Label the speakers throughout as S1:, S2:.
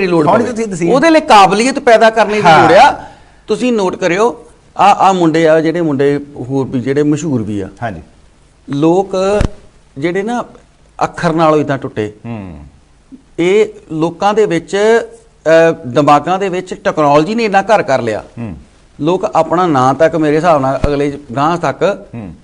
S1: ਦੀ ਲੋੜ
S2: ਹੁਣ
S1: ਪਵੇ।
S2: ਤੁਸੀਂ ਤਸੀਲ-
S1: ਉਹਦੇ ਲਈ ਕਾਬਲੀਅਤ ਪੈਦਾ ਕਰਨ ਦੀ
S2: ਹਾਂ।
S1: ਲੋੜ ਆ। ਤੁਸੀਂ ਨੋਟ ਕਰਿਓ ਆ ਆ ਮੁੰਡੇ ਆ ਜਿਹੜੇ ਮੁੰਡੇ ਹੋਰ ਵੀ ਜਿਹੜੇ ਮਸ਼ਹੂਰ ਵੀ ਆ।
S2: ਹਾਂਜੀ।
S1: ਲੋਕ ਜਿਹੜੇ ਨਾ ਅੱਖਰ ਨਾਲੋਂ ਇਦਾਂ ਟੁੱਟੇ।
S2: ਹੂੰ।
S1: ਇਹ ਲੋਕਾਂ ਦੇ ਵਿੱਚ ਅ, ਦਿਮਾਗਾਂ ਦੇ ਵਿੱਚ ਟੈਕਨੋਲੋਜੀ ਨੇ ਇੰਨਾ ਘਰ ਕਰ ਲਿਆ।
S2: ਹੂੰ।
S1: ਲੋਕ ਆਪਣਾ ਨਾਂ ਤੱਕ ਮੇਰੇ ਹਿਸਾਬ ਨਾਲ ਅਗਲੇ ਗਾਂ ਤੱਕ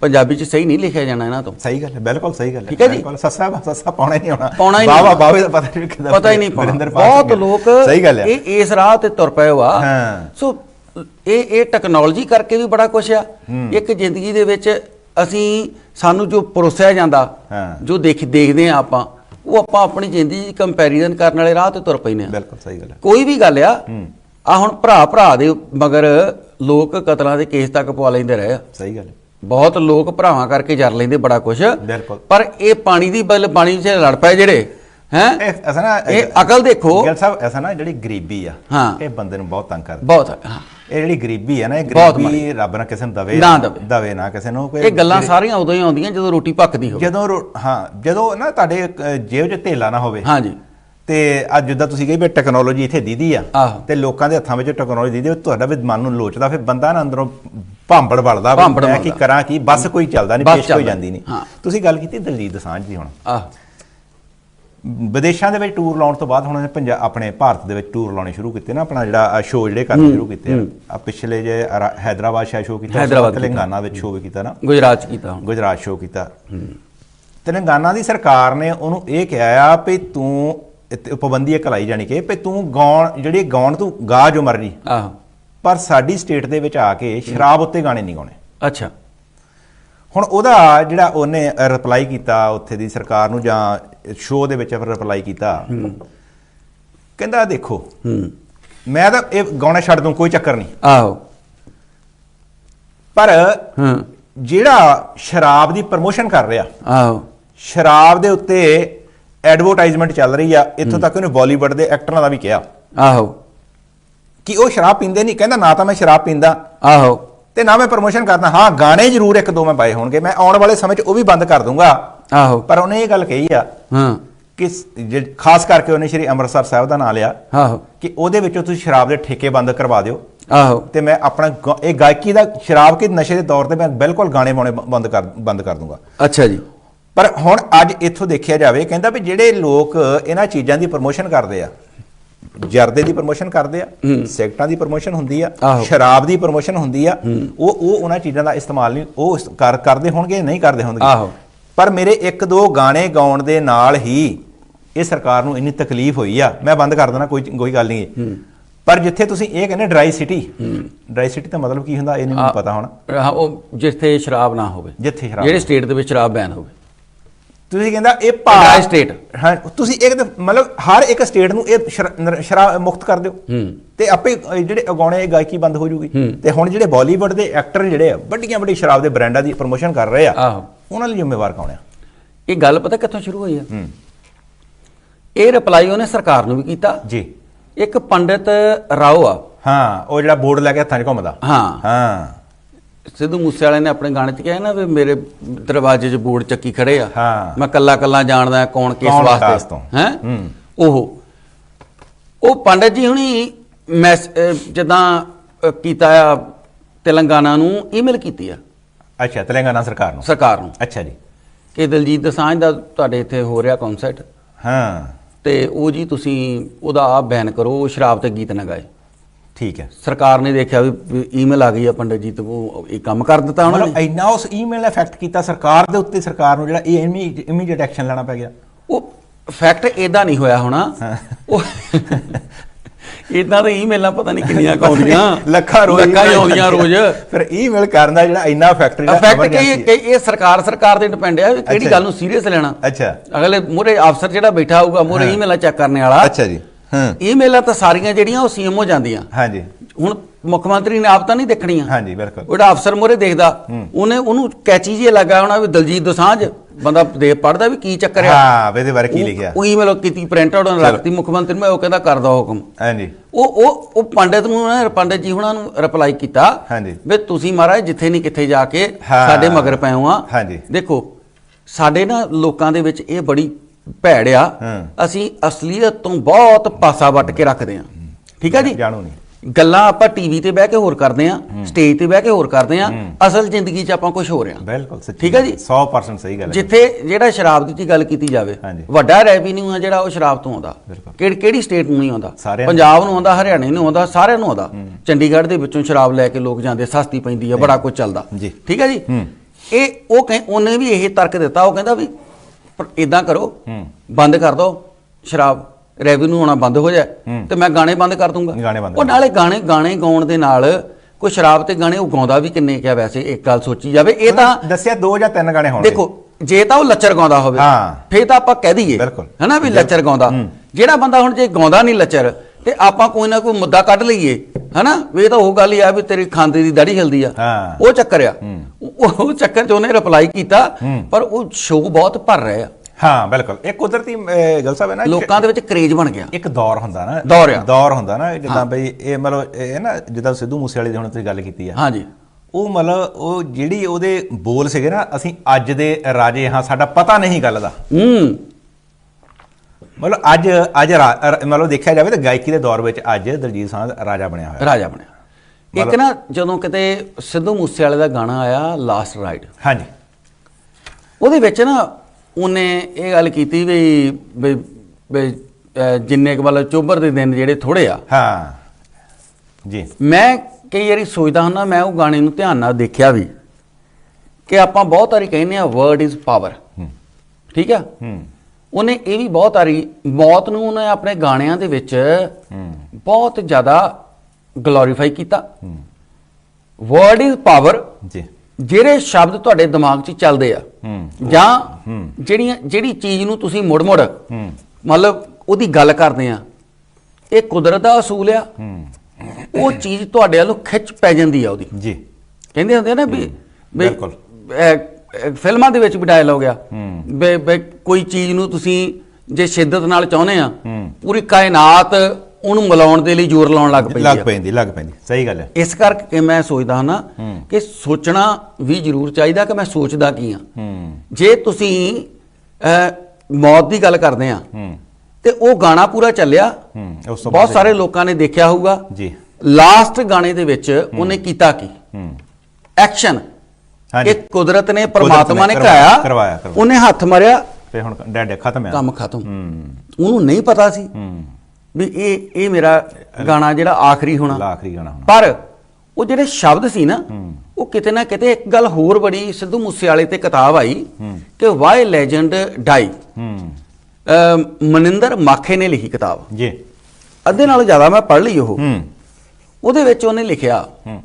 S1: ਪੰਜਾਬੀ 'ਚ ਸਹੀ ਨਹੀਂ ਲਿਖਿਆ ਜਾਣਾ ਇਹਨਾਂ ਤੋਂ।
S2: ਸਹੀ ਗੱਲ ਹੈ ਬਿਲਕੁਲ ਸਹੀ ਗੱਲ ਹੈ।
S1: ਠੀਕ ਹੈ ਜੀ।
S2: ਸੱਸਾ ਸੱਸਾ ਪਾਉਣਾ ਹੀ ਨਹੀਂ ਆਉਣਾ।
S1: ਪਾਉਣਾ ਹੀ
S2: ਬਾਵਾ। ਬਾਵੇ ਦਾ ਪਤਾ ਨਹੀਂ ਕਿਦਾਂ
S1: ਪਤਾ ਹੀ ਨਹੀਂ ਬਹੁਤ। ਲੋਕ
S2: ਸਹੀ ਗੱਲ ਹੈ।
S1: ਇਹ ਇਸ ਰਾਹ ਤੇ ਤੁਰ ਪਏ ਵਾ।
S2: ਹਾਂ।
S1: ਸੋ ਇਹ ਇਹ ਟੈਕਨੋਲੋਜੀ ਕਰਕੇ ਵੀ ਬੜਾ ਕੁਝ ਆ। ਇੱਕ ਜ਼ਿੰਦਗੀ ਦੇ ਵਿੱਚ ਅਸੀਂ ਸਾਨੂੰ ਜੋ ਪਰੋਸਿਆ ਜਾਂਦਾ। ਜੋ ਦੇਖ ਦੇਖਦੇ ਆ ਆਪਾਂ ਉਹ ਆਪਾਂ ਆਪਣੀ ਜ਼ਿੰਦਗੀ ਕੰਪੈਰੀਜ਼ਨ ਕਰਨ ਵਾਲੇ ਰਾਹ ਤੇ ਤੁਰ ਪੈਨੇ ਆ
S2: ਬਿਲਕੁਲ ਸਹੀ ਗੱਲ ਹੈ।
S1: ਕੋਈ ਵੀ ਗੱਲ ਆ ਆ ਹੁਣ ਭਰਾ ਭਰਾ ਦੇ ਮਗਰ ਲੋਕ ਕਤਲਾਂ ਦੇ ਕੇਸ ਤੱਕ ਪਵਾ ਲੈਂਦੇ ਰਹੇ ਆ।
S2: ਸਹੀ ਗੱਲ ਹੈ।
S1: ਬਹੁਤ ਲੋਕ ਭਰਾਵਾਂ ਕਰਕੇ ਜਰ ਲੈਂਦੇ ਬੜਾ ਕੁਝ
S2: ਬਿਲਕੁਲ।
S1: ਪਰ ਇਹ ਪਾਣੀ ਦੀ ਬਲ ਪਾਣੀ 'ਚ ਲੜ ਪਏ ਜਿਹੜੇ ਹੈ?
S2: ਇਹ ਅਸਾਂ ਨਾ
S1: ਇਹ ਅਕਲ ਦੇਖੋ।
S2: ਗਿਲ ਸਾਹਿਬ ਐਸਾ ਨਾ ਜਿਹੜੀ ਗਰੀਬੀ ਆ
S1: ਹਾਂ।
S2: ਇਹ ਬੰਦੇ ਨੂੰ ਬਹੁਤ ਤੰਗ ਕਰਦੀ।
S1: ਬਹੁਤ ਹਾਂ।
S2: ਇਹ ਜਿਹੜੀ ਗਰੀਬੀ ਹੈ ਨਾ ਇਹ
S1: ਬਹੁਤ
S2: ਗਰੀਬੀ ਰੱਬ ਨਾ ਕਿਸੇ ਨੂੰ ਦਵੇ
S1: ਨਾ ਦਵੇ।
S2: ਦਵੇ ਨਾ ਕਿਸੇ ਨੂੰ ਕੋਈ
S1: ਇਹ ਗੱਲਾਂ ਸਾਰੀਆਂ ਉਦੋਂ ਹੀ ਆਉਂਦੀਆਂ ਜਦੋਂ ਰੋਟੀ ਪੱਕਦੀ ਹੋਵੇ।
S2: ਜਦੋਂ ਰੋ- ਹਾਂ ਜਦੋਂ ਨਾ ਤੁਹਾਡੇ ਅ, ਜੇਬ 'ਚ ਧੇਲਾ ਨਾ ਹੋਵੇ
S1: ਹਾਂਜੀ।
S2: ਤੇ ਅੱਜ ਜਿੱਦਾਂ ਤੁਸੀਂ ਕਹੀ ਵੀ ਟੈਕਨੋਲੋਜੀ ਇੱਥੇ ਦੀਦੀ ਆ। ਤੇ ਲੋਕਾਂ ਦੇ ਹੱਥਾਂ ਵਿੱਚ ਟੈਕਨੋਲੋਜੀ ਦੀਦੀ ਉਹ ਤੁਹਾਡਾ ਵੀ ਮਨ ਨੂੰ ਲੋਚਦਾ ਫਿਰ ਬੰਦਾ ਨਾ ਅੰਦਰੋਂ ਭਾਂਬੜ ਵੜਦਾ ਮੈਂ ਕੀ। ਕਰਾਂ ਕੀ ਬਸ ਕੋਈ ਚੱਲਦਾ ਨਹੀਂ ਪੇਸ਼ ਕੋਈ ਜਾਂਦੀ ਨਹੀਂ। ਤੁਸੀਂ ਗੱਲ ਕੀਤੀ ਦਲਜੀਤ ਦੋਸਾਂਝ ਦੀ ਹੁਣ।
S1: ਆਹ।
S2: ਵਿਦੇਸ਼ਾਂ ਦੇ ਵਿੱਚ ਟੂਰ ਲਾਉਣ ਤੋਂ ਬਾਅਦ ਹੁਣ ਪੰਜਾਬ ਆਪਣੇ ਭਾਰਤ ਦੇ ਵਿੱਚ ਟੂਰ ਲਾਉਣੇ ਸ਼ੁਰੂ ਕੀਤੇ ਨਾ ਆਪਣਾ ਜਿਹੜਾ ਸ਼ੋਅ ਜਿਹੜੇ ਕਰਨੇ ਸ਼ੁਰੂ ਕੀਤੇ ਆ। ਪਿਛਲੇ ਜੇ ਹੈਦਰਾਬਾਦ ਸ਼ਾਇਦ ਸ਼ੋਅ ਕੀਤਾ
S1: ਹੈਦਰਾਬਾਦ
S2: ਤੇਲੰਗਾਨਾ ਵਿੱਚ ਸ਼ੋਅ ਵੀ ਕੀਤਾ ਨਾ।
S1: ਗੁਜਰਾਤ ਕੀਤਾ
S2: ਗੁਜਰਾਤ ਸ਼ੋਅ ਕੀਤਾ। ਤੇਲੰਗਾਨਾ ਦੀ ਸਰਕਾਰ ਨੇ ਉਹਨੂੰ ਇਹ ਕਿਹਾ ਆ ਵੀ ਤੂੰ ਇੱਥੇ ਪਾਬੰਦੀ ਇੱਕ ਲਾਈ ਜਾਣੀ ਕਿ ਵੀ ਤੂੰ ਗਾਉਣ ਜਿਹੜੀ ਗਾਉਣ ਤੂੰ ਗਾ ਜੋ ਮਰਜ਼ੀ।
S1: ਆਹੋ।
S2: ਪਰ ਸਾਡੀ ਸਟੇਟ ਦੇ ਵਿੱਚ ਆ ਕੇ ਸ਼ਰਾਬ ਉੱਤੇ ਗਾਣੇ ਨਹੀਂ ਗਾਉਣੇ।
S1: ਅੱਛਾ।
S2: ਹੁਣ ਉਹਦਾ ਜਿਹੜਾ ਉਹਨੇ ਰਿਪਲਾਈ ਕੀਤਾ ਉੱਥੇ ਦੀ ਸਰਕਾਰ ਨੂੰ ਜਾਂ ਸ਼ੋਅ ਦੇ ਵਿੱਚ ਰਿਪਲਾਈ ਕੀਤਾ। ਕਹਿੰਦਾ ਦੇਖੋ
S1: ਹੂੰ।
S2: ਮੈਂ ਤਾਂ ਇਹ ਗਾਉਣਾ ਛੱਡ ਦੂੰ ਕੋਈ ਚੱਕਰ ਨਹੀਂ।
S1: ਆਹੋ।
S2: ਪਰ
S1: ਹਾਂ।
S2: ਜਿਹੜਾ ਸ਼ਰਾਬ ਦੀ ਪ੍ਰਮੋਸ਼ਨ ਕਰ ਰਿਹਾ
S1: ਆਹੋ।
S2: ਸ਼ਰਾਬ ਦੇ ਉੱਤੇ ਐਡਵਰਟਾਈਜ਼ਮੈਂਟ ਚੱਲ ਰਹੀ ਆ ਇੱਥੋਂ ਤੱਕ ਉਹਨੇ ਬਾਲੀਵੁੱਡ ਦੇ ਐਕਟਰਾਂ ਦਾ ਵੀ ਕਿਹਾ।
S1: ਆਹੋ।
S2: ਕਿ ਉਹ ਸ਼ਰਾਬ ਪੀਂਦੇ ਨਹੀਂ ਕਹਿੰਦਾ ਨਾ ਤਾਂ ਮੈਂ ਸ਼ਰਾਬ ਪੀਂਦਾ।
S1: ਆਹੋ।
S2: ਤੇ ਨਾ ਮੈਂ ਪ੍ਰਮੋਸ਼ਨ ਕਰਦਾ। ਹਾਂ ਗਾਣੇ ਜ਼ਰੂਰ ਇੱਕ ਦੋ ਮੈਂ ਪਾਏ ਹੋਣਗੇ ਮੈਂ ਆਉਣ ਵਾਲੇ ਸਮੇਂ 'ਚ ਉਹ ਵੀ ਬੰਦ ਕਰ ਦੂੰਗਾ।
S1: ਆਹੋ।
S2: ਪਰ ਉਹਨੇ ਇਹ ਗੱਲ ਕਹੀ ਆ
S1: ਹਾਂ।
S2: ਕਿ ਖਾਸ ਕਰਕੇ ਉਹਨੇ ਸ਼੍ਰੀ ਅੰਮ੍ਰਿਤਸਰ ਸਾਹਿਬ ਦਾ ਨਾਂ ਲਿਆ
S1: ਆਹੋ।
S2: ਕਿ ਉਹਦੇ ਵਿੱਚੋਂ ਤੁਸੀਂ ਸ਼ਰਾਬ ਦੇ ਠੇਕੇ ਬੰਦ ਕਰਵਾ ਦਿਓ।
S1: ਆਹੋ।
S2: ਤੇ ਮੈਂ ਆਪਣਾ ਇਹ ਗਾਇਕੀ ਦਾ ਸ਼ਰਾਬ ਕੇ ਨਸ਼ੇ ਦੇ ਤੌਰ ਤੇ ਮੈਂ ਬਿਲਕੁਲ ਗਾਣੇ ਪਾਉਣੇ ਬੰਦ ਕਰ ਬੰਦ ਕਰ ਦੂੰਗਾ।
S1: ਅੱਛਾ ਜੀ।
S2: ਪਰ ਹੁਣ ਅੱਜ ਇੱਥੋਂ ਦੇਖਿਆ ਜਾਵੇ ਕਹਿੰਦਾ ਵੀ ਜਿਹੜੇ ਲੋਕ ਇਹਨਾਂ ਚੀਜ਼ਾਂ ਦੀ ਪ੍ਰਮੋਸ਼ਨ ਕਰਦੇ ਆ ਜਰਦੇ ਦੀ ਪ੍ਰਮੋਸ਼ਨ ਕਰਦੇ ਆ ਸਿਗਰਟਾਂ ਦੀ ਪ੍ਰਮੋਸ਼ਨ ਹੁੰਦੀ ਆ। ਸ਼ਰਾਬ ਦੀ ਪ੍ਰਮੋਸ਼ਨ ਹੁੰਦੀ ਆ ਉਹ ਉਹ ਉਹਨਾਂ ਚੀਜ਼ਾਂ ਦਾ ਇਸਤੇਮਾਲ ਨਹੀਂ ਉਹ ਕਰ ਕਰਦੇ ਹੋਣਗੇ ਨਹੀਂ ਕਰਦੇ ਹੋਣਗੇ?
S1: ਆਹੋ।
S2: ਪਰ ਮੇਰੇ ਇੱਕ ਦੋ ਗਾਣੇ ਗਾਉਣ ਦੇ ਨਾਲ ਹੀ ਇਹ ਸਰਕਾਰ ਨੂੰ ਇੰਨੀ ਤਕਲੀਫ ਹੋਈ ਆ ਮੈਂ ਬੰਦ ਕਰ ਦੇਣਾ ਕੋਈ ਕੋਈ ਗੱਲ ਨਹੀਂ ਹੈ। ਪਰ ਜਿੱਥੇ ਤੁਸੀਂ ਇਹ ਕਹਿੰਦੇ ਡਰਾਈ ਸਿਟੀ ਡਰਾਈ ਸਿਟੀ ਦਾ ਮਤਲਬ ਕੀ ਹੁੰਦਾ ਇਹ ਨਹੀਂ ਮੈਨੂੰ ਪਤਾ ਹੁਣ।
S1: ਹਾਂ ਉਹ ਜਿੱਥੇ ਸ਼ਰਾਬ ਨਾ ਹੋਵੇ
S2: ਜਿੱਥੇ ਸ਼ਰਾਬ
S1: ਜਿਹੜੇ ਸਟੇਟ ਦੇ ਵਿੱਚ ਸ਼ਰਾਬ ਬੈਨ ਹੋਵੇ।
S2: ਤੁਸੀਂ ਕਹਿੰਦਾ ਇਹ
S1: Dry
S2: ਭਾਰ
S1: state।
S2: ਹਾਂ ਤੁਸੀਂ ਇੱਕ ਮਤਲਬ ਹਰ ਇੱਕ ਸਟੇਟ ਨੂੰ ਇਹ ਸ਼ਰਾਬ ਮੁਕਤ ਕਰ ਦਿਓ।
S1: ਹੂੰ।
S2: ਤੇ ਆਪੇ ਜਿਹੜੇ ਅਗਾਉਣੇ ਗਾਇਕੀ ਬੰਦ ਹੋ ਜੂਗੀ। ਤੇ ਹੁਣ ਜਿਹੜੇ ਬਾਲੀਵੁੱਡ ਦੇ ਐਕਟਰ ਜਿਹੜੇ ਆ ਵੱਡੀਆਂ ਵੱਡੀ ਸ਼ਰਾਬ ਦੇ ਬ੍ਰਾਂਡਾਂ ਦੀ ਪ੍ਰੋਮੋਸ਼ਨ ਕਰ ਰਹੇ ਆ ਉਹਨਾਂ ਲਈ ਜ਼ਿੰਮੇਵਾਰ ਕੌਣ ਆ?
S1: ਇਹ ਗੱਲ ਪਤਾ ਕਿੱਥੋਂ ਸ਼ੁਰੂ ਹੋਈ ਆ?
S2: ਹੂੰ।
S1: ਇਹ ਰਿਪਲਾਈ ਉਹਨੇ ਸਰਕਾਰ ਨੂੰ ਵੀ ਕੀਤਾ।
S2: ਜੀ।
S1: ਇੱਕ ਪੰਡਿਤ ਰਾਓ ਆ।
S2: ਹਾਂ ਉਹ ਜਿਹੜਾ ਬੋਰਡ ਲੈ ਕੇ ਹੱਥਾਂ 'ਚ ਘੁੰਮਦਾ।
S1: ਹਾਂ।
S2: ਹਾਂ।
S1: ਸਿੱਧੂ ਮੂਸੇ ਵਾਲੇ ਨੇ ਆਪਣੇ ਗਾਣੇ 'ਚ ਕਿਹਾ ਨਾ ਵੀ ਮੇਰੇ ਦਰਵਾਜ਼ੇ 'ਚ ਬੋਰਡ ਚੱਕੀ ਖੜੇ ਆ।
S2: ਹਾਂ।
S1: ਮੈਂ ਕੱਲਾ ਕੱਲਾ ਜਾਣਦਾ ਕੌਣ ਕਿਸ
S2: ਕੌਣ
S1: ਵਾਸਤੇ।
S2: ਤੋਂ।
S1: ਹੈ?
S2: ਹੂੰ।
S1: ਉਹ। ਉਹ ਪੰਡਿਤ ਜੀ ਹੁਣੀ ਮੈਸ ਅਹ ਜਿੱਦਾਂ ਅਹ ਕੀਤਾ ਆ ਤੇਲੰਗਾਨਾ ਨੂੰ ਈਮੇਲ ਕੀਤੀ ਆ।
S2: ਅੱਛਾ ਤੇਲੰਗਾਨਾ ਸਰਕਾਰ ਨੂੰ।
S1: ਸਰਕਾਰ ਨੂੰ।
S2: ਅੱਛਾ ਜੀ।
S1: ਕਿ ਦਲਜੀਤ ਦੋਸਾਂਝ ਦਾ ਤੁਹਾਡੇ ਇੱਥੇ ਹੋ ਰਿਹਾ ਕਨਸਰਟ
S2: ਹਾਂ।
S1: ਤੇ ਉਹ ਜੀ ਤੁਸੀਂ ਉਹਦਾ ਆ ਬੈਨ ਕਰੋ ਉਹ ਸ਼ਰਾਬ ਤੇ ਗੀਤ ਨਾ ਗਾਏ।
S2: ਠੀਕ ਹੈ।
S1: ਸਰਕਾਰ ਨੇ ਦੇਖਿਆ ਵੀ ਈਮੇਲ ਆ ਗਈ ਆ ਪੰਡਿਤ ਜੀ ਤੇ ਉਹ ਇਹ ਕੰਮ ਕਰ ਦਿੱਤਾ ਉਹਨਾਂ
S2: ਮਤਲਬ
S1: ਨੇ।
S2: ਇੰਨਾ ਉਸ ਈਮੇਲ ਨੇ ਇਫੈਕਟ ਕੀਤਾ ਸਰਕਾਰ ਦੇ ਉੱਤੇ ਸਰਕਾਰ ਨੂੰ ਜਿਹੜਾ ਇਹ ਇਮੀਡੀਏਟ ਐਕਸ਼ਨ ਲੈਣਾ ਪੈ ਗਿਆ।
S1: ਉਹ ਫੈਕਟ ਇਦਾਂ ਨਹੀਂ ਹੋਇਆ ਹੋਣਾ। ਉਹ ਇਦਾਂ ਤਾਂ ਈਮੇਲਾਂ ਪਤਾ ਨਹੀਂ ਕਿੰਨੀਆਂ ਕੁ ਆਉਂਦੀਆਂ।
S2: ਲੱਖਾਂ ਰੋਜ਼
S1: ਲੱਖਾਂ ਹੀ ਆਉਂਦੀਆਂ ਰੋਜ਼।
S2: ਫਿਰ ਈਮੇਲ ਕਰਨ ਦਾ ਜਿਹੜਾ ਇੰਨਾ ਇਫੈਕਟ ਜਿਹੜਾ
S1: ਫੈਕਟ ਕਿ ਕਿ ਇਹ ਸਰਕਾਰ ਸਰਕਾਰ ਦੇ ਡਿਪੈਂਡ ਹੈ ਵੀ ਕਿਹੜੀ ਗੱਲ ਨੂੰ ਸੀਰੀਅਸ ਲੈਣਾ।
S2: ਅੱਛਾ।
S1: ਅਗਲੇ ਮੂਰੇ ਅਫਸਰ ਜਿਹੜਾ ਬੈਠਾ ਹੋਊਗਾ ਮੂਰੇ ਈਮੇਲਾਂ ਚੈੱਕ ਕਰਨ ਵਾਲਾ।
S2: ਅੱਛਾ ਜੀ। ਹਾਂ।
S1: ਈਮੇਲਾਂ ਤਾਂ ਸਾਰੀਆਂ ਜਿਹੜੀਆਂ ਉਹ ਸੀਐਮ ਹੋ ਜਾਂਦੀਆਂ।
S2: ਹਾਂਜੀ।
S1: ਹੁਣ ਮੁੱਖ ਮੰਤਰੀ ਨੇ ਆਪ ਤਾਂ ਨਹੀਂ ਦੇਖਣੀਆਂ।
S2: ਹਾਂਜੀ ਬਿਲਕੁਲ।
S1: ਉਹਦਾ ਅਫਸਰ ਮੂਰੇ ਦੇਖਦਾ ਉਹਨੇ ਉਹਨੂੰ ਕੈਚੀ ਜੇ ਲੱਗਾ ਹੋਣਾ ਵੀ ਦਲਜੀਤ ਦੋਸਾਂਝ ਬੰਦਾ ਦੇ ਪੜਦਾ ਵੀ ਕੀ ਚੱਕਰ ਆ।
S2: ਹਾਂ ਇਹਦੇ ਬਾਰੇ ਕੀ ਲਿਖਿਆ।
S1: ਉਹ ਈਮੇਲ ਕੀਤੀ ਪ੍ਰਿੰਟ ਆਊਟ ਰੱਖਤੀ ਮੁੱਖ ਮੰਤਰੀ ਨੂੰ ਉਹ ਕਹਿੰਦਾ ਕਰ ਦੋ ਹੁਕਮ।
S2: ਹਾਂਜੀ।
S1: ਉਹ ਉਹ ਉਹ ਪੰਡਿਤ ਨੂੰ ਨਾ ਪੰਡਿਤ ਜੀ ਹੁਣਾਂ ਨੂੰ ਰਿਪਲਾਈ ਕੀਤਾ
S2: ਹਾਂਜੀ।
S1: ਵੀ ਤੁਸੀਂ ਮਹਾਰਾਜ ਜਿੱਥੇ ਨਹੀਂ ਕਿੱਥੇ ਜਾ ਕੇ। ਸਾਡੇ ਮਗਰ ਪਏ ਹੋ ਆ।
S2: ਹਾਂਜੀ।
S1: ਦੇਖੋ ਸਾਡੇ ਨਾ ਲੋਕਾਂ ਦੇ ਵਿੱਚ ਇਹ ਬੜੀ ਭੈੜ ਆ
S2: ਹਾਂ।
S1: ਅਸੀਂ ਅਸਲੀਅਤ ਤੋਂ ਬਹੁਤ ਪਾਸਾ ਵੱਟ ਕੇ ਰੱਖਦੇ ਆ ਠੀਕ ਆ ਜੀ?
S2: ਜਾਣੂ ਨਹੀਂ।
S1: ਗੱਲਾਂ ਆਪਾਂ ਟੀਵੀ ਤੇ ਬਹਿ ਕੇ ਹੋਰ ਕਰਦੇ ਆ ਸਟੇਜ ਤੇ ਬਹਿ ਕੇ ਹੋਰ ਕਰਦੇ ਆ ਅਸਲ ਜ਼ਿੰਦਗੀ 'ਚ ਆਪਾਂ ਕੁਝ ਹੋ ਰਹੇ
S2: ਬਿਲਕੁਲ ਸੱਚੀ
S1: ਠੀਕ ਹੈ ਜੀ?
S2: 100% ਸਹੀ ਗੱਲ ਹੈ
S1: ਜਿੱਥੇ ਜਿਹੜਾ ਸ਼ਰਾਬ ਦੀ ਗੱਲ ਕੀਤੀ ਜਾਵੇ। ਵੱਡਾ ਰੈਵਨਿਊ ਆ ਜਿਹੜਾ ਉਹ ਸ਼ਰਾਬ ਤੋਂ ਆਉਂਦਾ। ਕਿਹੜੀ ਕਿਹੜੀ ਸਟੇਟ ਨੂੰ ਨਹੀਂ ਆਉਂਦਾ। ਪੰਜਾਬ ਨੂੰ ਆਉਂਦਾ ਹਰਿਆਣੇ ਨੂੰ ਆਉਂਦਾ ਸਾਰਿਆਂ ਨੂੰ ਆਉਂਦਾ। ਚੰਡੀਗੜ੍ਹ ਦੇ ਵਿੱਚੋਂ ਸ਼ਰਾਬ ਲੈ ਕੇ ਲੋਕ ਜਾਂਦੇ ਸਸਤੀ ਪੈਂਦੀ ਆ ਬੜਾ ਕੁਝ ਚੱਲਦਾ। ਠੀਕ ਹੈ ਜੀ?
S2: ਹੂੰ।
S1: ਇਹ ਉਹ ਕਹੇ ਉਹਨੇ ਵੀ ਇਹ ਤਰਕ ਦਿੱਤਾ ਉਹ ਕਹਿੰਦਾ ਵੀ ਇਦਾਂ ਕਰੋ। ਬੰਦ ਕਰ ਦਿਓ ਸ਼ਰਾਬ ਰੈਵਨਿਊ ਆਉਣਾ ਬੰਦ ਹੋ ਜਾਏ। ਤੇ ਮੈਂ ਗਾਣੇ ਬੰਦ ਕਰ ਦੂੰਗਾ
S2: ਗਾਣੇ ਬੰਦ
S1: ਉਹ ਨਾਲੇ ਗਾਣੇ ਗਾਣੇ ਗਾਉਣ ਦੇ ਨਾਲ ਕੋਈ ਸ਼ਰਾਬ ਤੇ ਗਾਣੇ ਉਹ ਗਾਉਂਦਾ ਵੀ ਕਿੰਨੇ ਕਿਆ ਵੈਸੇ ਇੱਕ ਗੱਲ ਸੋਚੀ ਜਾਵੇ ਇਹ ਤਾਂ
S2: ਦੱਸਿਆ ਦੋ ਜਾਂ ਤਿੰਨ ਗਾਣੇ ਹੋਣਗੇ
S1: ਦੇਖੋ ਜੇ ਤਾਂ ਉਹ ਲੱਚਰ ਗਾਉਂਦਾ ਹੋਵੇ
S2: ਹਾਂ।
S1: ਫੇਰ ਤਾਂ ਆਪਾਂ ਕਹਿ ਦਈਏ। ਹੈਨਾ ਵੀ ਲੱਚਰ ਗਾਉਂਦਾ ਜਿਹੜਾ ਬੰਦਾ ਹੁਣ ਜੇ ਗਾਉਂਦਾ ਨਹੀਂ ਲੱਚਰ ਤੇ ਆਪਾਂ ਕੋਈ ਨਾ ਕੋਈ ਮੁੱਦਾ ਕੱਢ ਲਈਏ ਹੈਨਾ? ਵੀ ਤਾਂ ਉਹ ਗੱਲ ਹੀ ਆ ਵੀ ਤੇਰੀ ਖਾਂਦੇ ਦੀ ਦਾੜੀ ਹਿਲਦੀ ਆ।
S2: ਹਾਂ।
S1: ਉਹ ਚੱਕਰ ਆ। ਉਹ ਚੱਕਰ ਚ ਉਹਨੇ ਰਿਪਲਾਈ ਕੀਤਾ ਪਰ ਉਹ ਸ਼ੋਅ ਬਹੁਤ ਭਰ ਰਹੇ ਆ।
S2: ਹਾਂ ਬਿਲਕੁਲ। ਇਹ ਕੁਦਰਤੀ ਅਹ, ਗੱਲ ਸਾਹਿਬ ਹੈ ਨਾ
S1: ਲੋਕਾਂ ਦੇ ਵਿੱਚ ਕਰੇਜ ਬਣ ਗਿਆ।
S2: ਇੱਕ ਦੌਰ ਹੁੰਦਾ ਨਾ।
S1: ਦੌਰ ਆ।
S2: ਦੌਰ ਹੁੰਦਾ ਨਾ ਜਿੱਦਾਂ ਬਈ ਇਹ ਮਤਲਬ ਇਹ ਨਾ ਜਿੱਦਾਂ ਸਿੱਧੂ ਮੂਸੇਵਾਲੇ ਦੀ ਹੁਣ ਤੁਸੀਂ ਗੱਲ ਕੀਤੀ ਆ।
S1: ਹਾਂਜੀ।
S2: ਉਹ ਮਤਲਬ ਉਹ ਜਿਹੜੀ ਉਹਦੇ ਬੋਲ ਸੀਗੇ ਨਾ ਅਸੀਂ ਅੱਜ ਦੇ ਰਾਜੇ ਹਾਂ ਸਾਡਾ ਪਤਾ ਨਹੀਂ ਗੱਲ ਦਾ।
S1: ਹੂੰ।
S2: ਮਤਲਬ ਅੱਜ ਅੱਜ ਮਤਲਬ ਦੇਖਿਆ ਜਾਵੇ ਤਾਂ ਗਾਇਕੀ ਦੇ ਦੌਰ ਵਿੱਚ ਅੱਜ ਦਲਜੀਤ ਸਾਂਝ ਰਾਜਾ ਬਣਿਆ ਹੋਇਆ।
S1: ਰਾਜਾ ਬਣਿਆ। ਇੱਕ ਨਾ ਜਦੋਂ ਕਿਤੇ ਸਿੱਧੂ ਮੂਸੇਵਾਲੇ ਦਾ ਗਾਣਾ ਆਇਆ ਲਾਸਟ ਰਾਈਡ
S2: ਹਾਂਜੀ।
S1: ਉਹਦੇ ਵਿੱਚ ਨਾ ਉਹਨੇ ਇਹ ਗੱਲ ਕੀਤੀ ਵੀ ਵੀ- ਜਿੰਨੇ ਕੁ ਮਤਲਬ ਚੋਬਰ ਦੇ ਦਿਨ ਜਿਹੜੇ ਥੋੜੇ ਆ।
S2: ਹਾਂ। ਜੀ।
S1: ਮੈਂ ਕਈ ਵਾਰੀ ਸੋਚਦਾ ਹੁੰਦਾ ਮੈਂ ਉਹ ਗਾਣੇ ਨੂੰ ਧਿਆਨ ਨਾਲ ਦੇਖਿਆ ਵੀ ਕਿ ਆਪਾਂ ਬਹੁਤ ਵਾਰੀ ਕਹਿੰਦੇ ਆ ਵਰਡ ਇਜ਼ ਪਾਵਰ
S2: ਹੂੰ।
S1: ਠੀਕ ਆ?
S2: ਹੂੰ।
S1: ਉਹਨੇ ਇਹ ਵੀ ਬਹੁਤ ਵਾਰੀ ਮੌਤ ਨੂੰ ਉਹਨੇ ਆਪਣੇ ਗਾਣਿਆਂ ਦੇ ਵਿੱਚ ਬਹੁਤ ਜ਼ਿਆਦਾ ਗਲੋਰੀਫਾਈ ਕੀਤਾ। ਵਰਡ ਇਜ਼ ਪਾਵਰ
S2: ਜੀ।
S1: ਜਿਹੜੇ ਸ਼ਬਦ ਤੁਹਾਡੇ ਦਿਮਾਗ 'ਚ ਚੱਲਦੇ ਆ ਜਾਂ। ਜਿਹੜੀਆਂ ਜਿਹੜੀ ਚੀਜ਼ ਨੂੰ ਤੁਸੀਂ ਮੁੜ-ਮੁੜ ਮਤਲਬ ਉਹਦੀ ਗੱਲ ਕਰਦੇ ਆ ਇਹ ਕੁਦਰਤ ਦਾ ਅਸੂਲ ਆ। ਉਹ ਚੀਜ਼ ਤੁਹਾਡੇ ਵੱਲੋਂ ਖਿੱਚ ਪੈ ਜਾਂਦੀ ਆ ਉਹਦੀ।
S2: ਜੀ।
S1: ਕਹਿੰਦੇ ਹੁੰਦੇ ਆ ਨਾ ਵੀ
S2: ਬਿਲਕੁਲ।
S1: ਫਿਲਮਾਂ ਦੇ ਵਿੱਚ ਵੀ ਡਾਇਲੌਗ ਆ। ਵੀ ਕੋਈ ਚੀਜ਼ ਨੂੰ ਤੁਸੀਂ ਜੇ ਸ਼ਿੱਦਤ ਨਾਲ ਚਾਹੁੰਦੇ ਆ। ਪੂਰੀ ਕਾਇਨਾਤ ਉਹਨੂੰ ਮਿਲਾਉਣ ਦੇ ਲਈ ਜ਼ੋਰ ਲਾਉਣ ਲੱਗ ਪੈਂਦੀ
S2: ਲੱਗ ਪੈਂਦੀ ਲੱਗ ਪੈਂਦੀ। ਸਹੀ ਗੱਲ ਹੈ।
S1: ਇਸ ਕਰਕੇ ਮੈਂ ਸੋਚਦਾ ਹਾਂ। ਕਿ ਸੋਚਣਾ ਵੀ ਜ਼ਰੂਰ ਚਾਹੀਦਾ ਕਿ ਮੈਂ ਸੋਚਦਾ ਕੀ ਆ। ਜੇ ਤੁਸੀਂ ਮੌਤ ਦੀ ਗੱਲ ਕਰਦੇ ਆ ਤੇ ਉਹ ਗਾਣਾ ਪੂਰਾ ਚੱਲਿਆ ਬਹੁਤ ਸਾਰੇ ਲੋਕਾਂ ਨੇ ਦੇਖਿਆ ਹੋਊਗਾ।
S2: ਜੀ।
S1: ਲਾਸਟ ਗਾਣੇ ਦੇ ਵਿੱਚ ਉਹਨੇ ਕੀਤਾ ਕੀ? ਐਕਸ਼ਨ ਇਹ ਕੁਦਰਤ ਨੇ ਪਰਮਾਤਮਾ ਨੇ ਕਰਾਇਆ। ਉਹਨੇ ਹੱਥ ਮਾਰਿਆ।
S2: ਤੇ ਹੁਣ ਡੈਡ ਖਤਮ ਆ।
S1: ਕੰਮ ਖਤਮ।
S2: ਹੂੰ।
S1: ਉਹਨੂੰ ਨਹੀਂ ਪਤਾ ਸੀ
S2: ਹੂੰ।
S1: ਵੀ ਇਹ ਇਹ ਮੇਰਾ ਗਾਣਾ ਜਿਹੜਾ ਆਖਰੀ ਹੋਣਾ।
S2: ਆਖਰੀ ਗਾਣਾ ਹੁਣ।
S1: ਪਰ ਉਹ ਜਿਹੜੇ ਸ਼ਬਦ ਸੀ ਨਾ ਉਹ ਕਿਤੇ ਨਾ ਕਿਤੇ ਇੱਕ ਗੱਲ ਹੋਰ ਬੜੀ ਸਿੱਧੂ ਮੂਸੇਵਾਲੇ ਤੇ ਕਿਤਾਬ ਆਈ ਕਿ ਵਾਈ ਲੈਜੈਂਡ ਡਾਈ।
S2: ਹੂੰ।
S1: ਮਨਿੰਦਰ ਮਾਖੇ ਨੇ ਲਿਖੀ ਕਿਤਾਬ।
S2: ਜੀ।
S1: ਅੱਧੇ ਨਾਲੋਂ ਜ਼ਿਆਦਾ ਮੈਂ ਪੜ੍ਹ ਲਈ ਉਹ।
S2: ਹੂੰ।
S1: ਉਹਦੇ ਵਿੱਚ ਉਹਨੇ ਲਿਖਿਆ
S2: ਹੂੰ।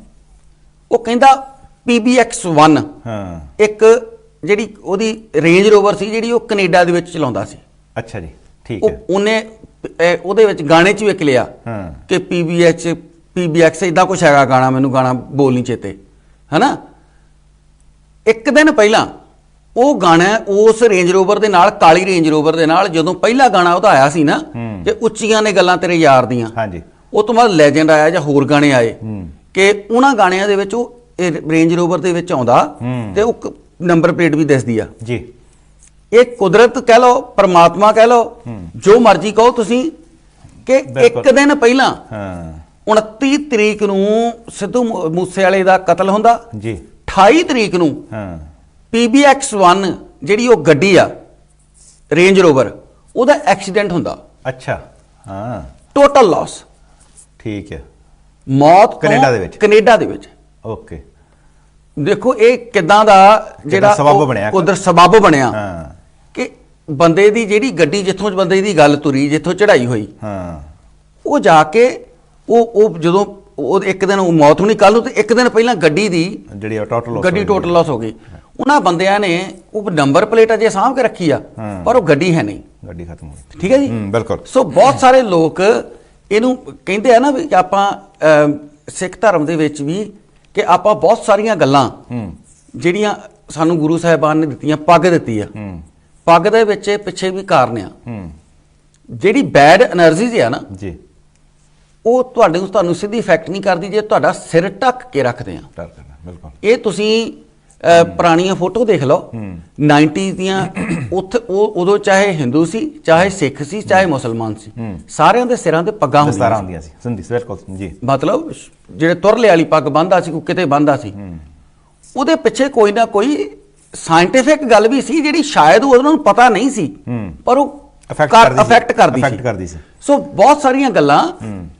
S1: ਉਹ ਕਹਿੰਦਾ PBX1
S2: ਹਾਂ।
S1: ਇੱਕ ਜਿਹੜੀ ਉਹਦੀ ਰੇਂਜ ਰੋਵਰ ਸੀ ਜਿਹੜੀ ਉਹ ਕੈਨੇਡਾ ਦੇ ਵਿੱਚ ਚਲਾਉਂਦਾ ਸੀ।
S2: ਅੱਛਾ ਜੀ ਠੀਕ
S1: ਉਹ
S2: ਹੈ।
S1: ਉਹਨੇ ਅਹ, ਉਹਦੇ ਵਿੱਚ ਗਾਣੇ 'ਚ ਵੀ ਇੱਕ ਲਿਆ
S2: ਹਾਂ।
S1: ਕਿ PBX PBX ਇਦਾਂ ਕੁਛ ਹੈਗਾ ਗਾਣਾ ਮੈਨੂੰ ਗਾਣਾ ਬੋਲ ਨਹੀਂ ਚੇਤੇ ਹਨਾ? ਇੱਕ ਦਿਨ ਪਹਿਲਾਂ ਉਹ ਗਾਣਾ ਉਸ ਰੇਂਜ ਰੋਵਰ ਦੇ ਨਾਲ ਕਾਲੀ ਰੇਂਜ ਰੋਵਰ ਦੇ ਨਾਲ ਜਦੋਂ ਪਹਿਲਾ ਗਾਣਾ ਉਹਦਾ ਆਇਆ ਸੀ ਨਾ। ਕਿ ਉੱਚੀਆਂ ਨੇ ਗੱਲਾਂ ਤੇਰੇ ਯਾਰ ਦੀਆਂ।
S2: ਹਾਂਜੀ।
S1: ਉਹ ਤੋਂ ਬਾਅਦ ਲੈਜੈਂਡ ਆਇਆ ਜਾਂ ਹੋਰ ਗਾਣੇ ਆਏ। ਕਿ ਉਹਨਾਂ ਗਾਣਿਆਂ ਦੇ ਵਿੱਚ ਉਹ ਰੇਂਜ ਰੋਵਰ ਦੇ ਵਿੱਚ ਆਉਂਦਾ। ਤੇ ਉਹ ਨੰਬਰ ਪਲੇਟ ਵੀ ਦਿਸਦੀ ਆ।
S2: ਜੀ।
S1: ਇਹ ਕੁਦਰਤ ਕਹਿ ਲਓ ਪਰਮਾਤਮਾ ਕਹਿ ਲਓ ਜੋ ਮਰਜ਼ੀ ਕਹੋ ਤੁਸੀਂ ਕਿ ਇੱਕ। ਦਿਨ ਪਹਿਲਾਂ
S2: ਹਾਂ।
S1: 29 ਤਰੀਕ ਨੂੰ ਸਿੱਧੂ ਮੂ- ਮੂਸੇਵਾਲੇ ਦਾ ਕਤਲ ਹੁੰਦਾ।
S2: ਜੀ।
S1: 28 ਤਰੀਕ ਨੂੰ
S2: ਹਾਂ।
S1: PBX1 ਜਿਹੜੀ ਉਹ ਗੱਡੀ ਆ ਰੇਂਜ ਰੋਵਰ ਉਹਦਾ ਐਕਸੀਡੈਂਟ ਹੁੰਦਾ।
S2: ਅੱਛਾ। ਹਾਂ।
S1: ਟੋਟਲ ਲਾਸ
S2: ਠੀਕ ਹੈ।
S1: ਮੌਤ
S2: ਕੈਨੇਡਾ ਦੇ ਵਿੱਚ।
S1: ਕੈਨੇਡਾ ਦੇ ਵਿੱਚ।
S2: ਓਕੇ।
S1: ਦੇਖੋ ਇਹ ਕਿਦਾਂ ਦਾ ਜਿਹੜਾ
S2: ਸਬੱਬ ਬਣਿਆ।
S1: ਕੁਦਰ ਸਬੱਬ ਬਣਿਆ
S2: ਹਾਂ।
S1: ਕਿ ਬੰਦੇ ਦੀ ਜਿਹੜੀ ਗੱਡੀ ਜਿੱਥੋਂ ਬੰਦੇ ਦੀ ਗੱਲ ਤੁਰੀ ਜਿੱਥੋਂ ਚੜਾਈ ਹੋਈ
S2: ਹਾਂ।
S1: ਉਹ ਜਾ ਕੇ ਉਹ ਉਹ ਜਦੋਂ ਉਹ ਇੱਕ ਦਿਨ ਉਹ ਮੌਤ ਹੋਣੀ ਕੱਲ ਨੂੰ ਤੇ ਇੱਕ ਦਿਨ ਪਹਿਲਾਂ ਗੱਡੀ ਦੀ
S2: ਜਿਹੜੀ ਟੋਟਲ
S1: ਗੱਡੀ ਟੋਟਲ ਲਾਸ ਹੋ ਗਈ। ਉਹਨਾਂ ਬੰਦਿਆਂ ਨੇ ਉਹ ਨੰਬਰ ਪਲੇਟ ਅਜੇ ਸਾਂਭ ਕੇ ਰੱਖੀ ਆ
S2: ਹਾਂ।
S1: ਪਰ ਉਹ ਗੱਡੀ ਹੈ ਨਹੀਂ।
S2: ਗੱਡੀ ਖਤਮ ਹੋ ਗਈ।
S1: ਠੀਕ ਹੈ ਜੀ?
S2: ਹੂੰ ਬਿਲਕੁਲ।
S1: ਸੋ ਬਹੁਤ ਸਾਰੇ ਲੋਕ ਇਹਨੂੰ ਕਹਿੰਦੇ ਆ ਨਾ ਵੀ ਆਪਾਂ ਅਮ, ਸਿੱਖ ਧਰਮ ਦੇ ਵਿੱਚ ਵੀ ਕਿ ਆਪਾਂ ਬਹੁਤ ਸਾਰੀਆਂ ਗੱਲਾਂ ਜਿਹੜੀਆਂ ਸਾਨੂੰ ਗੁਰੂ ਸਾਹਿਬਾਨ ਨੇ ਦਿੱਤੀਆਂ ਪੱਗ ਦਿੱਤੀ ਆ। ਪੱਗ ਦੇ ਵਿੱਚ ਪਿੱਛੇ ਵੀ ਕਾਰਨ ਆ। ਜਿਹੜੀ ਬੈਡ એનર્ਜੀ ਆ ਨਾ
S2: ਜੀ।
S1: ਉਹ ਤੁਹਾਡੇ ਨੂੰ ਤੁਹਾਨੂੰ ਸਿੱਧੀ ਇਫੈਕਟ ਨਹੀਂ ਕਰਦੀ ਜੇ ਤੁਹਾਡਾ ਸਿਰ ਟੱਕ ਕੇ ਰੱਖਦੇ ਆ
S2: ਬਿਲਕੁਲ।
S1: ਇਹ ਤੁਸੀਂ ਪੁਰਾਣੀਆਂ ਫੋਟੋ ਦੇਖ ਲਓ। 90s ਦੀਆਂ ਉੱਥੇ ਉਹ ਉਦੋਂ ਚਾਹੇ ਹਿੰਦੂ ਸੀ ਚਾਹੇ ਸਿੱਖ ਸੀ ਚਾਹੇ ਮੁਸਲਮਾਨ ਸੀ। ਸਾਰਿਆਂ ਦੇ ਸਿਰਾਂ ਤੇ ਪੱਗਾਂ ਹੁੰਦੀਆਂ।
S2: ਹੁੰਦੀਆਂ ਸੀ। ਸੁਣਦੀ ਸੀ ਬਿਲਕੁਲ ਜੀ।
S1: ਮਤਲਬ ਜਿਹੜੇ ਤੁਰਲੇ ਵਾਲੀ ਪੱਗ ਬੰਨਦਾ ਸੀ ਕੋਈ ਕਿਤੇ ਬੰਨਦਾ ਸੀ। ਉਹਦੇ ਪਿੱਛੇ ਕੋਈ ਨਾ ਕੋਈ ਸਾਇੰਟੀਫਿਕ ਗੱਲ ਵੀ ਸੀ ਜਿਹੜੀ ਸ਼ਾਇਦ ਉਹਨਾਂ ਨੂੰ ਪਤਾ ਨਹੀਂ ਸੀ। ਪਰ ਉਹ
S2: Affect ਕਰਦੀ ਸੀ।
S1: ਅਫੈਕਟ ਕਰਦੀ ਸੀ।
S2: ਸੋ।
S1: ਬਹੁਤ ਸਾਰੀਆਂ ਗੱਲਾਂ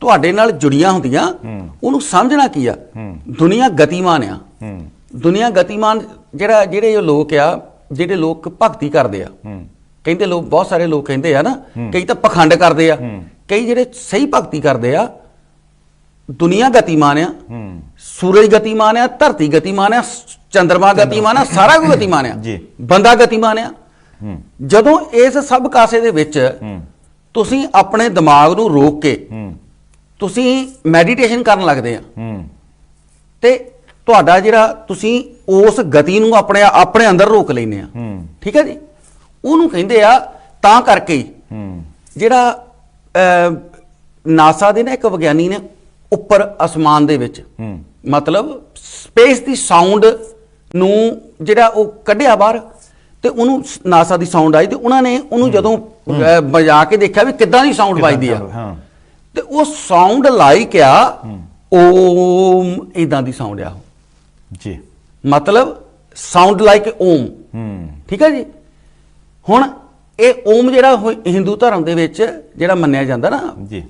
S1: ਤੁਹਾਡੇ ਨਾਲ ਜੁੜੀਆਂ ਹੁੰਦੀਆਂ। ਉਹਨੂੰ ਸਮਝਣਾ ਕੀ ਆ? ਦੁਨੀਆ ਗਤੀਮਾਨ ਆ। ਦੁਨੀਆ ਗਤੀਮਾਨ ਜਿਹੜਾ ਜਿਹੜੇ ਇਹ ਲੋਕ ਆ ਜਿਹੜੇ ਲੋਕ ਭਗਤੀ ਕਰਦੇ ਆ ਕਹਿੰਦੇ ਲੋਕ ਬਹੁਤ ਸਾਰੇ ਲੋਕ ਕਹਿੰਦੇ ਆ ਨਾ ਕਈ ਤਾਂ ਪਖੰਡ ਕਰਦੇ ਆ ਕਈ ਜਿਹੜੇ ਸਹੀ ਭਗਤੀ ਕਰਦੇ ਆ ਦੁਨੀਆ ਗਤੀਮਾਨ ਆ ਸੂਰਜ ਗਤੀਮਾਨ ਆ ਧਰਤੀ ਗਤੀਮਾਨ ਆ ਚੰਦਰਮਾ ਗਤੀਮਾਨ ਆ ਸਾਰਾ ਕੁਝ ਗਤੀਮਾਨ ਆ।
S2: ਜੀ।
S1: ਬੰਦਾ ਗਤੀਮਾਨ ਆ। ਜਦੋਂ ਇਸ ਸਭ ਕਾਸੇ ਦੇ ਵਿੱਚ ਤੁਸੀਂ ਆਪਣੇ ਦਿਮਾਗ ਨੂੰ ਰੋਕ ਕੇ ਤੁਸੀਂ ਮੈਡੀਟੇਸ਼ਨ ਕਰਨ ਲੱਗਦੇ ਆ। ਤੇ ਤੁਹਾਡਾ ਜਿਹੜਾ ਤੁਸੀਂ ਉਸ ਗਤੀ ਨੂੰ ਆਪਣੇ ਆਪਣੇ ਅੰਦਰ ਰੋਕ ਲੈਨੇ ਆ। ਠੀਕ ਹੈ ਜੀ? ਉਹਨੂੰ ਕਹਿੰਦੇ ਆ ਤਾਂ ਕਰਕੇ। ਜਿਹੜਾ ਨਾਸਾ ਦੇ ਨਾ ਇੱਕ ਵਿਗਿਆਨੀ ਨੇ ਉੱਪਰ ਅਸਮਾਨ ਦੇ ਵਿੱਚ। ਮਤਲਬ ਸਪੇਸ ਦੀ ਸਾਊਂਡ ਨੂੰ ਜਿਹੜਾ ਉਹ ਕੱਢਿਆ ਬਾਹਰ ਤੇ ਉਹਨੂੰ ਨਾਸਾ ਦੀ ਸਾਊਂਡ ਆਈ ਤੇ ਉਹਨਾਂ ਨੇ ਉਹਨੂੰ ਜਦੋਂ ਵਜਾ ਕੇ ਦੇਖਿਆ ਵੀ ਕਿੱਦਾਂ ਦੀ ਸਾਊਂਡ ਵੱਜਦੀ ਆ। ਤੇ ਉਹ ਸਾਊਂਡ ਲਾਈਕ ਆ ਓਮ ਇਦਾਂ ਦੀ ਸਾਊਂਡ ਆ ਉਹ।
S2: ਜੀ।
S1: ਮਤਲਬ ਸਾਊਂਡ ਲਾਈਕ ਓਮ।
S2: ਹੂੰ।
S1: ਠੀਕ ਹੈ ਜੀ? ਹੁਣ ਇਹ ਓਮ ਜਿਹੜਾ ਹਿੰਦੂ ਧਰਮ ਦੇ ਵਿੱਚ ਜਿਹੜਾ ਮੰਨਿਆ ਜਾਂਦਾ ਨਾ
S2: ਜੀ।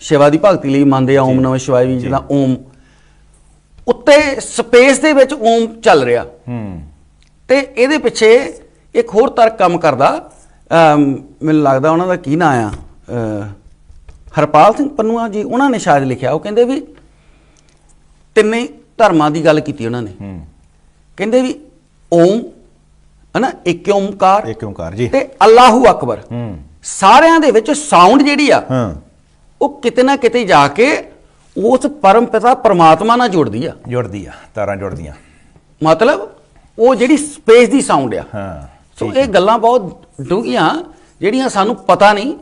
S1: ਸ਼ਿਵਾ ਦੀ ਭਗਤੀ ਲਈ ਮੰਨਦੇ ਆ ਓਮ ਨਮः ਸ਼ਿਵਾय ਵੀ ਜਿਹਦਾ ਓਮ। ਉੱਤੇ ਸਪੇਸ ਦੇ ਵਿੱਚ ਓਮ ਚੱਲ ਰਿਹਾ।
S2: ਹੂੰ।
S1: ਤੇ ਇਹਦੇ ਪਿੱਛੇ ਇੱਕ ਹੋਰ ਤਰਕ ਕੰਮ ਕਰਦਾ। ਮੈਨੂੰ ਲੱਗਦਾ ਉਹਨਾਂ ਦਾ ਕੀ ਨਾਂ ਆ? ਹਰਪਾਲ ਸਿੰਘ ਪੰਨੂਆ ਜੀ ਉਹਨਾਂ ਨੇ ਸ਼ਾਇਦ ਲਿਖਿਆ। ਉਹ ਕਹਿੰਦੇ ਵੀ ਤਿੰਨੇ ਧਰਮਾਂ ਦੀ ਗੱਲ ਕੀਤੀ ਉਹਨਾਂ ਨੇ।
S2: ਹੂੰ।
S1: ਕਹਿੰਦੇ ਵੀ ਓਮ ਹਨਾ ਇੱਕ ਓਮਕਾਰ
S2: ਇੱਕ ਓੰਕਾਰ ਜੀ।
S1: ਤੇ ਅੱਲਾਹੂ ਅਕਬਰ।
S2: ਹੂੰ।
S1: ਸਾਰਿਆਂ ਦੇ ਵਿੱਚ ਸਾਊਂਡ ਜਿਹੜੀ ਆ
S2: ਹਾਂ।
S1: ਉਹ ਕਿਤੇ ਨਾ ਕਿਤੇ ਜਾ ਕੇ ਉਸ ਪਰਮ ਪਿਤਾ ਪਰਮਾਤਮਾ ਨਾਲ ਜੁੜਦੀ ਆ।
S2: ਜੁੜਦੀ ਆ ਤਾਰਾਂ ਜੁੜਦੀਆਂ।
S1: ਮਤਲਬ ਉਹ ਜਿਹੜੀ ਸਪੇਸ ਦੀ ਸਾਊਂਡ ਆ।
S2: ਹਾਂ
S1: ਸੋ ਇਹ ਗੱਲਾਂ ਬਹੁਤ ਡੂੰਘੀਆਂ ਜਿਹੜੀਆਂ ਸਾਨੂੰ ਪਤਾ ਨਹੀਂ।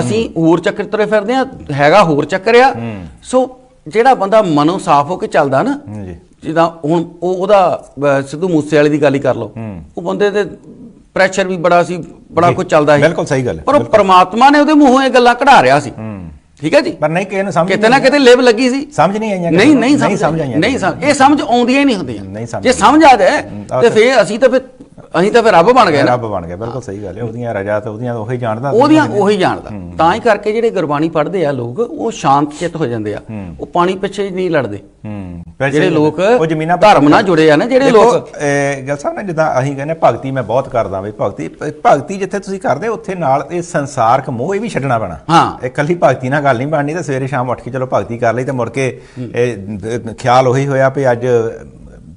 S1: ਅਸੀਂ ਹੋਰ ਚੱਕਰ ਤੁਰੇ ਫਿਰਦੇ ਆ ਹੈਗਾ ਹੋਰ ਚੱਕਰ ਆ। ਸੋ ਜਿਹੜਾ ਬੰਦਾ ਮਨੋਂ ਸਾਫ਼ ਹੋ ਕੇ ਚੱਲਦਾ ਨਾ
S2: ਜੀ
S1: ਜਿੱਦਾਂ ਹੁਣ ਉਹ ਉਹਦਾ ਸਿੱਧੂ ਮੂਸੇ ਵਾਲੇ ਦੀ ਗੱਲ ਹੀ ਕਰ ਲਓ। ਉਹ ਬੰਦੇ ਤੇ ਪ੍ਰੈਸ਼ਰ ਵੀ ਬੜਾ ਸੀ ਬੜਾ ਕੁਝ ਚੱਲਦਾ ਸੀ।
S2: ਬਿਲਕੁਲ ਸਹੀ ਗੱਲ ਹੈ,
S1: ਪਰ। ਪਰਮਾਤਮਾ ਨੇ ਉਹਦੇ ਮੂੰਹੋਂ ਇਹ ਗੱਲਾਂ ਕਢਾ ਰਿਹਾ ਸੀ। ਠੀਕ ਹੈ ਜੀ?
S2: ਪਰ ਨਹੀਂ ਕਿਸੇ ਨੂੰ ਸਮਝ
S1: ਕਿਤੇ ਨਾ ਕਿਤੇ ਲਿਵ ਲੱਗੀ ਸੀ।
S2: ਸਮਝ ਨਹੀਂ ਆਈਆਂ
S1: ਨਹੀਂ ਨਹੀਂ ਸਮਝ
S2: ਆਈਆਂ
S1: ਨਹੀਂ ਸਮਝ ਇਹ ਸਮਝ ਆਉਂਦੀਆਂ ਹੀ ਨਹੀਂ ਹੁੰਦੀਆਂ। ਜੇ ਸਮਝ ਆ ਜਾਏ ਤਾਂ- ਫੇਰ ਅਸੀਂ ਤਾਂ ਫਿਰ ਅਸੀਂ ਤਾਂ ਫਿਰ ਰੱਬ ਬਣ ਗਏ ਨਾ।
S2: ਰੱਬ ਬਣ ਗਿਆ ਬਿਲਕੁਲ ਸਹੀ ਗੱਲ ਹੈ ਉਹਦੀਆਂ ਰਜਾ ਤੇ ਉਹਦੀਆਂ ਉਹੀ ਜਾਣਦਾ
S1: ਉਹਦੀਆਂ ਉਹੀ ਜਾਣਦਾ। ਤਾਂ ਹੀ ਕਰਕੇ ਜਿਹੜੇ ਗੁਰਬਾਣੀ ਪੜ੍ਹਦੇ ਆ ਲੋਕ ਉਹ ਸ਼ਾਂਤ ਚਿੱਤ ਹੋ ਜਾਂਦੇ ਆ। ਉਹ ਪਾਣੀ ਪਿੱਛੇ ਨਹੀਂ ਲੜਦੇ। ਜਿਹੜੇ ਲੋਕ
S2: ਉਹ ਜ਼ਮੀਨਾਂ
S1: ਧਰਮ ਨਾਲ ਜੁੜੇ ਆ ਨਾ ਜਿਹੜੇ ਲੋਕ
S2: ਇਹ ਗੱਲ ਸਾਹਿਬ ਨੇ ਜਿੱਦਾਂ ਅਸੀਂ ਕਹਿੰਦੇ ਭਗਤੀ ਮੈਂ ਬਹੁਤ ਕਰਦਾ ਬਈ ਭਗਤੀ ਭਗਤੀ ਜਿੱਥੇ ਤੁਸੀਂ ਕਰਦੇ ਉੱਥੇ ਨਾਲ ਇਹ ਸੰਸਾਰਕ ਮੋਹ ਇਹ ਵੀ ਛੱਡਣਾ ਪੈਣਾ।
S1: ਹਾਂ।
S2: ਇਹ ਇਕੱਲੀ ਭਗਤੀ ਨਾਲ ਗੱਲ ਨਹੀਂ ਬਣਨੀ ਤੇ ਸਵੇਰੇ ਸ਼ਾਮ ਉੱਠ ਕੇ ਚਲੋ ਭਗਤੀ ਕਰ ਲਈ ਤੇ ਮੁੜ ਕੇ ਖਿਆਲ ਉਹੀ ਹੋਇਆ ਵੀ ਅੱਜ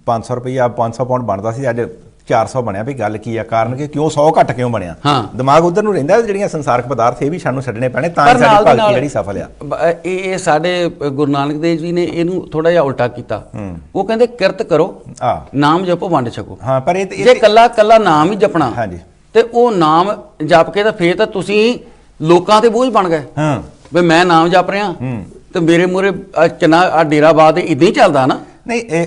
S2: 500 ਰੁਪਈਆ 500 ਪਾਉਂਡ ਬਣਦਾ ਸੀ ਅੱਜ 400 ਬਣਿਆ ਵੀ ਗੱਲ ਕੀ ਆ? ਕਾਰਨ ਕਿ? ਕਿਉਂ 100 ਘੱਟ ਕਿਉਂ ਬਣਿਆ। ਦਿਮਾਗ ਉਧਰ ਨੂੰ ਰਹਿੰਦਾ ਜਿਹੜੀਆਂ ਸੰਸਾਰਕ ਪਦਾਰਥ ਇਹ ਵੀ ਸਾਨੂੰ ਛੱਡਣੇ ਪੈਣੇ ਤਾਂ ਹੀ ਸਾਡੀ ਭਗਤੀ ਜਿਹੜੀ ਸਫਲ ਆ।
S1: ਇਹ ਇਹ ਸਾਡੇ ਗੁਰੂ ਨਾਨਕ ਦੇਵ ਜੀ ਨੇ ਇਹਨੂੰ ਥੋੜਾ ਜਿਹਾ ਉਲਟਾ ਕੀਤਾ। ਉਹ ਕਹਿੰਦੇ ਕਿਰਤ ਕਰੋ ਨਾਮ ਜਪੋ ਵੰਡ ਛਕੋ।
S2: ਹਾਂ ਪਰ ਇਹ
S1: ਜੇ ਕੱਲਾ ਕੱਲਾ ਨਾਮ ਹੀ ਜਪਣਾ
S2: ਹਾਂਜੀ।
S1: ਤੇ ਉਹ ਨਾਮ ਜਪ ਕੇ ਤਾਂ ਫੇਰ ਤਾਂ ਤੁਸੀਂ ਲੋਕਾਂ ਤੇ ਬੋਝ ਬਣ ਗਏ।
S2: ਹਾਂ।
S1: ਵੀ ਮੈਂ ਨਾਮ ਜਪ ਰਿਹਾ
S2: ਹੂੰ।
S1: ਤੇ ਮੇਰੇ ਮੂਰੇ ਚਨਾ ਆ ਡੇਰਾ ਬਾਦ ਇਦਾਂ ਹੀ ਚੱਲਦਾ ਨਾ।
S2: ਨਹੀਂ ਇਹ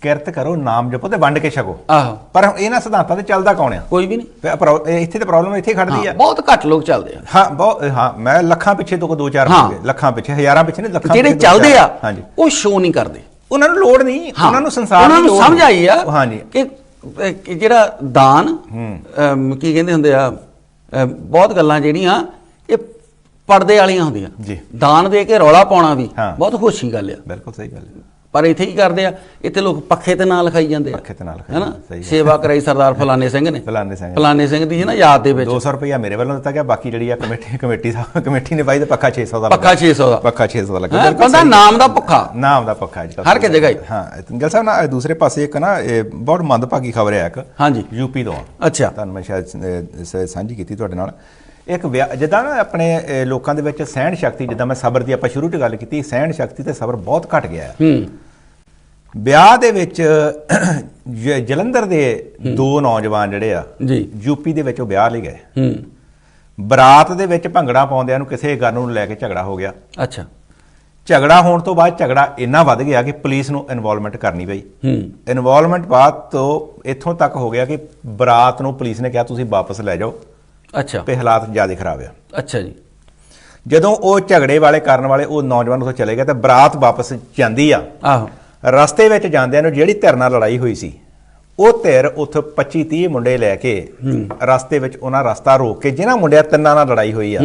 S2: ਕਿਰਤ ਕਰੋ ਨਾਮ ਜਪੋ ਤੇ ਵੰਡ ਕੇ ਛਕੋ।
S1: ਆਹੋ।
S2: ਪਰ ਇਹਨਾਂ ਸਿਧਾਂਤਾਂ ਤੇ ਚੱਲਦਾ ਕੌਣ ਆ?
S1: ਕੋਈ ਵੀ ਨਹੀਂ।
S2: ਫਿਰ ਪ੍ਰੋ- ਇਹ ਇੱਥੇ ਤੇ ਪ੍ਰੋਬਲਮ ਇੱਥੇ ਖੜਦੀ ਆ।
S1: ਬਹੁਤ ਘੱਟ ਲੋਕ ਚੱਲਦੇ ਆ।
S2: ਹਾਂ ਬਹੁਤ ਹਾਂ ਮੈਂ ਲੱਖਾਂ ਪਿੱਛੇ ਤੋਂ ਕੋ ਦੋ ਚਾਰ
S1: ਹਾਂ।
S2: ਹੋ ਗਏ ਲੱਖਾਂ ਪਿੱਛੇ ਹਜ਼ਾਰਾਂ ਪਿੱਛੇ ਨਹੀਂ ਲੱਖਾਂ
S1: ਜਿਹੜੇ
S2: ਪਿੱਛੇ ਦੋ
S1: ਚੱਲਦੇ
S2: ਚਾਰ।
S1: ਆ
S2: ਹਾਂਜੀ।
S1: ਉਹ ਸ਼ੋ ਨਹੀਂ ਕਰਦੇ।
S2: ਉਹਨਾਂ ਨੂੰ ਲੋੜ ਨਹੀਂ
S1: ਹਾਂ,
S2: ਉਹਨਾਂ ਨੂੰ ਸੰਸਾਰ
S1: ਉਹਨਾਂ
S2: ਦੀ
S1: ਨੂੰ
S2: ਲੋੜ
S1: ਸਮਝ। ਆਈ ਆ
S2: ਹਾਂਜੀ।
S1: ਕਿ ਅਹ, ਕਿ ਜਿਹੜਾ ਦਾਨ ਅਮ, ਕੀ ਕਹਿੰਦੇ ਹੁੰਦੇ ਆ ਅਮ, ਬਹੁਤ ਗੱਲਾਂ ਜਿਹੜੀਆਂ ਇਹ ਪਰਦੇ ਵਾਲੀਆਂ ਹੁੰਦੀਆਂ।
S2: ਜੀ।
S1: ਦਾਨ ਦੇ ਕੇ ਰੌਲਾ ਪਾਉਣਾ ਵੀ
S2: ਹਾਂ।
S1: ਬਹੁਤ ਖੁਸ਼ੀ ਗੱਲ ਆ।
S2: ਬਿਲਕੁਲ ਸਹੀ ਗੱਲ ਹੈ
S1: ਪਰ ਇੱਥੇ ਕੀ ਕਰਦੇ ਆ? ਇੱਥੇ ਲੋਕ ਪੱਖੇ ਤੇ ਨਾਂ ਲਿਖਾਈ ਜਾਂਦੇ ਆ।
S2: ਪੱਖੇ ਤੇ ਨਾਂ ਲਿਖਾਈ
S1: ਹੈਨਾ। ਸੇਵਾ ਕਰਾਈ ਸਰਦਾਰ ਫਲਾਣੇ ਸਿੰਘ ਨੇ।
S2: ਫਲਾਣੇ ਸਿੰਘ। ਨੇ।
S1: ਫਲਾਣੇ ਸਿੰਘ ਦੀ ਹੈ ਨਾ ਯਾਦ ਦੇ ਵਿੱਚ।
S2: 200 ਰੁਪਇਆ ਮੇਰੇ ਵੱਲੋਂ ਦਿੱਤਾ ਗਿਆ ਬਾਕੀ ਜਿਹੜੀ ਆ ਕਮੇਟੀ ਕਮੇਟੀ ਦਾ ਕਮੇਟੀ ਨੇ ਪਾਈ ਤੇ ਪੱਖਾ 600 ਦਾ
S1: ਪੱਖਾ 600 ਦਾ।
S2: ਪੱਖਾ 600 ਦਾ ਲੱਗਾ। ਸਹੀ।
S1: ਨਾਮ ਦਾ ਭੁੱਖਾ
S2: ਨਾਮ ਦਾ ਪੱਖਾ ਅੱਜ
S1: ਹਰ ਇੱਕ ਜਗ੍ਹਾ ਹੀ।
S2: ਗੱਲ ਸਾਹਿਬ ਨਾ ਦੂਸਰੇ ਪਾਸੇ ਇੱਕ ਨਾ ਇਹ ਬਹੁਤ ਮੰਦਭਾਗੀ ਖਬਰ ਹੈ ਇੱਕ।
S1: ਹਾਂਜੀ।
S2: ਯੂਪੀ ਤੋਂ।
S1: ਅੱਛਾ।
S2: ਤੁਹਾਨੂੰ ਮੈਂ ਸ਼ਾਇਦ ਸਾਂਝੀ ਕੀਤੀ ਤੁਹਾਡੇ ਨਾਲ। ਇੱਕ ਜਿੱਦਾਂ ਨਾ ਆਪਣੇ ਲੋਕਾਂ ਦੇ ਵਿੱਚ ਸਹਿਣ ਸ਼ਕਤੀ ਜਿੱਦਾਂ ਮੈਂ ਸਬਰ ਦੀ ਆਪਾਂ ਸ਼ੁਰੂ ਚ ਗੱਲ ਕੀਤੀ ਸਹਿਣ ਸ਼ਕਤੀ ਤੇ ਸਬਰ ਬਹੁਤ ਘਟ ਗਿਆ ਹੈ
S1: ਹੂੰ।
S2: ਵਿਆਹ ਦੇ ਵਿੱਚ ਜਲੰਧਰ ਦੇ ਦੋ ਨੌਜਵਾਨ ਜਿਹੜੇ ਆ
S1: ਜੀ।
S2: ਯੂਪੀ ਦੇ ਵਿੱਚ ਉਹ ਵਿਆਹ ਲਈ ਗਏ।
S1: ਹੂੰ।
S2: ਬਰਾਤ ਦੇ ਵਿੱਚ ਭੰਗੜਾ ਪਾਉਂਦਿਆਂ ਨੂੰ ਕਿਸੇ ਗੱਲ ਨੂੰ ਲੈ ਕੇ ਝਗੜਾ ਹੋ ਗਿਆ।
S1: ਅੱਛਾ।
S2: ਝਗੜਾ ਹੋਣ ਤੋਂ ਬਾਅਦ ਝਗੜਾ ਇੰਨਾ ਵੱਧ ਗਿਆ ਕਿ ਪੁਲਿਸ ਨੂੰ ਇਨਵੋਲਵਮੈਂਟ ਕਰਨੀ ਪਈ।
S1: ਹੂੰ।
S2: ਇਨਵੋਲਵਮੈਂਟ ਬਾਅਦ ਤੋਂ ਇੱਥੋਂ ਤੱਕ ਹੋ ਗਿਆ ਕਿ ਬਰਾਤ ਨੂੰ ਪੁਲਿਸ ਨੇ ਕਿਹਾ ਤੁਸੀਂ ਵਾਪਸ ਲੈ ਜਾਓ।
S1: ਅੱਛਾ।
S2: ਤੇ ਹਾਲਾਤ ਜ਼ਿਆਦਾ ਖਰਾਬ ਆ।
S1: ਅੱਛਾ ਜੀ।
S2: ਜਦੋਂ ਉਹ ਝਗੜੇ ਵਾਲੇ ਕਰਨ ਵਾਲੇ ਉਹ ਨੌਜਵਾਨ ਉੱਥੋਂ ਚਲੇ ਗਏ ਤਾਂ ਬਰਾਤ ਵਾਪਸ ਜਾਂਦੀ ਆ।
S1: ਆਹੋ।
S2: ਰਸਤੇ ਵਿੱਚ ਜਾਂਦਿਆਂ ਨੂੰ ਜਿਹੜੀ ਧਿਰ ਨਾਲ ਲੜਾਈ ਹੋਈ ਸੀ ਉਹ ਧਿਰ ਉੱਥੇ 25 30 ਮੁੰਡੇ ਲੈ ਕੇ ਰਸਤੇ ਵਿੱਚ ਉਹਨਾਂ ਰਸਤਾ ਰੋਕ ਕੇ ਜਿਨ੍ਹਾਂ ਮੁੰਡਿਆਂ ਤਿੰਨਾਂ ਨਾਲ ਲੜਾਈ ਹੋਈ ਆ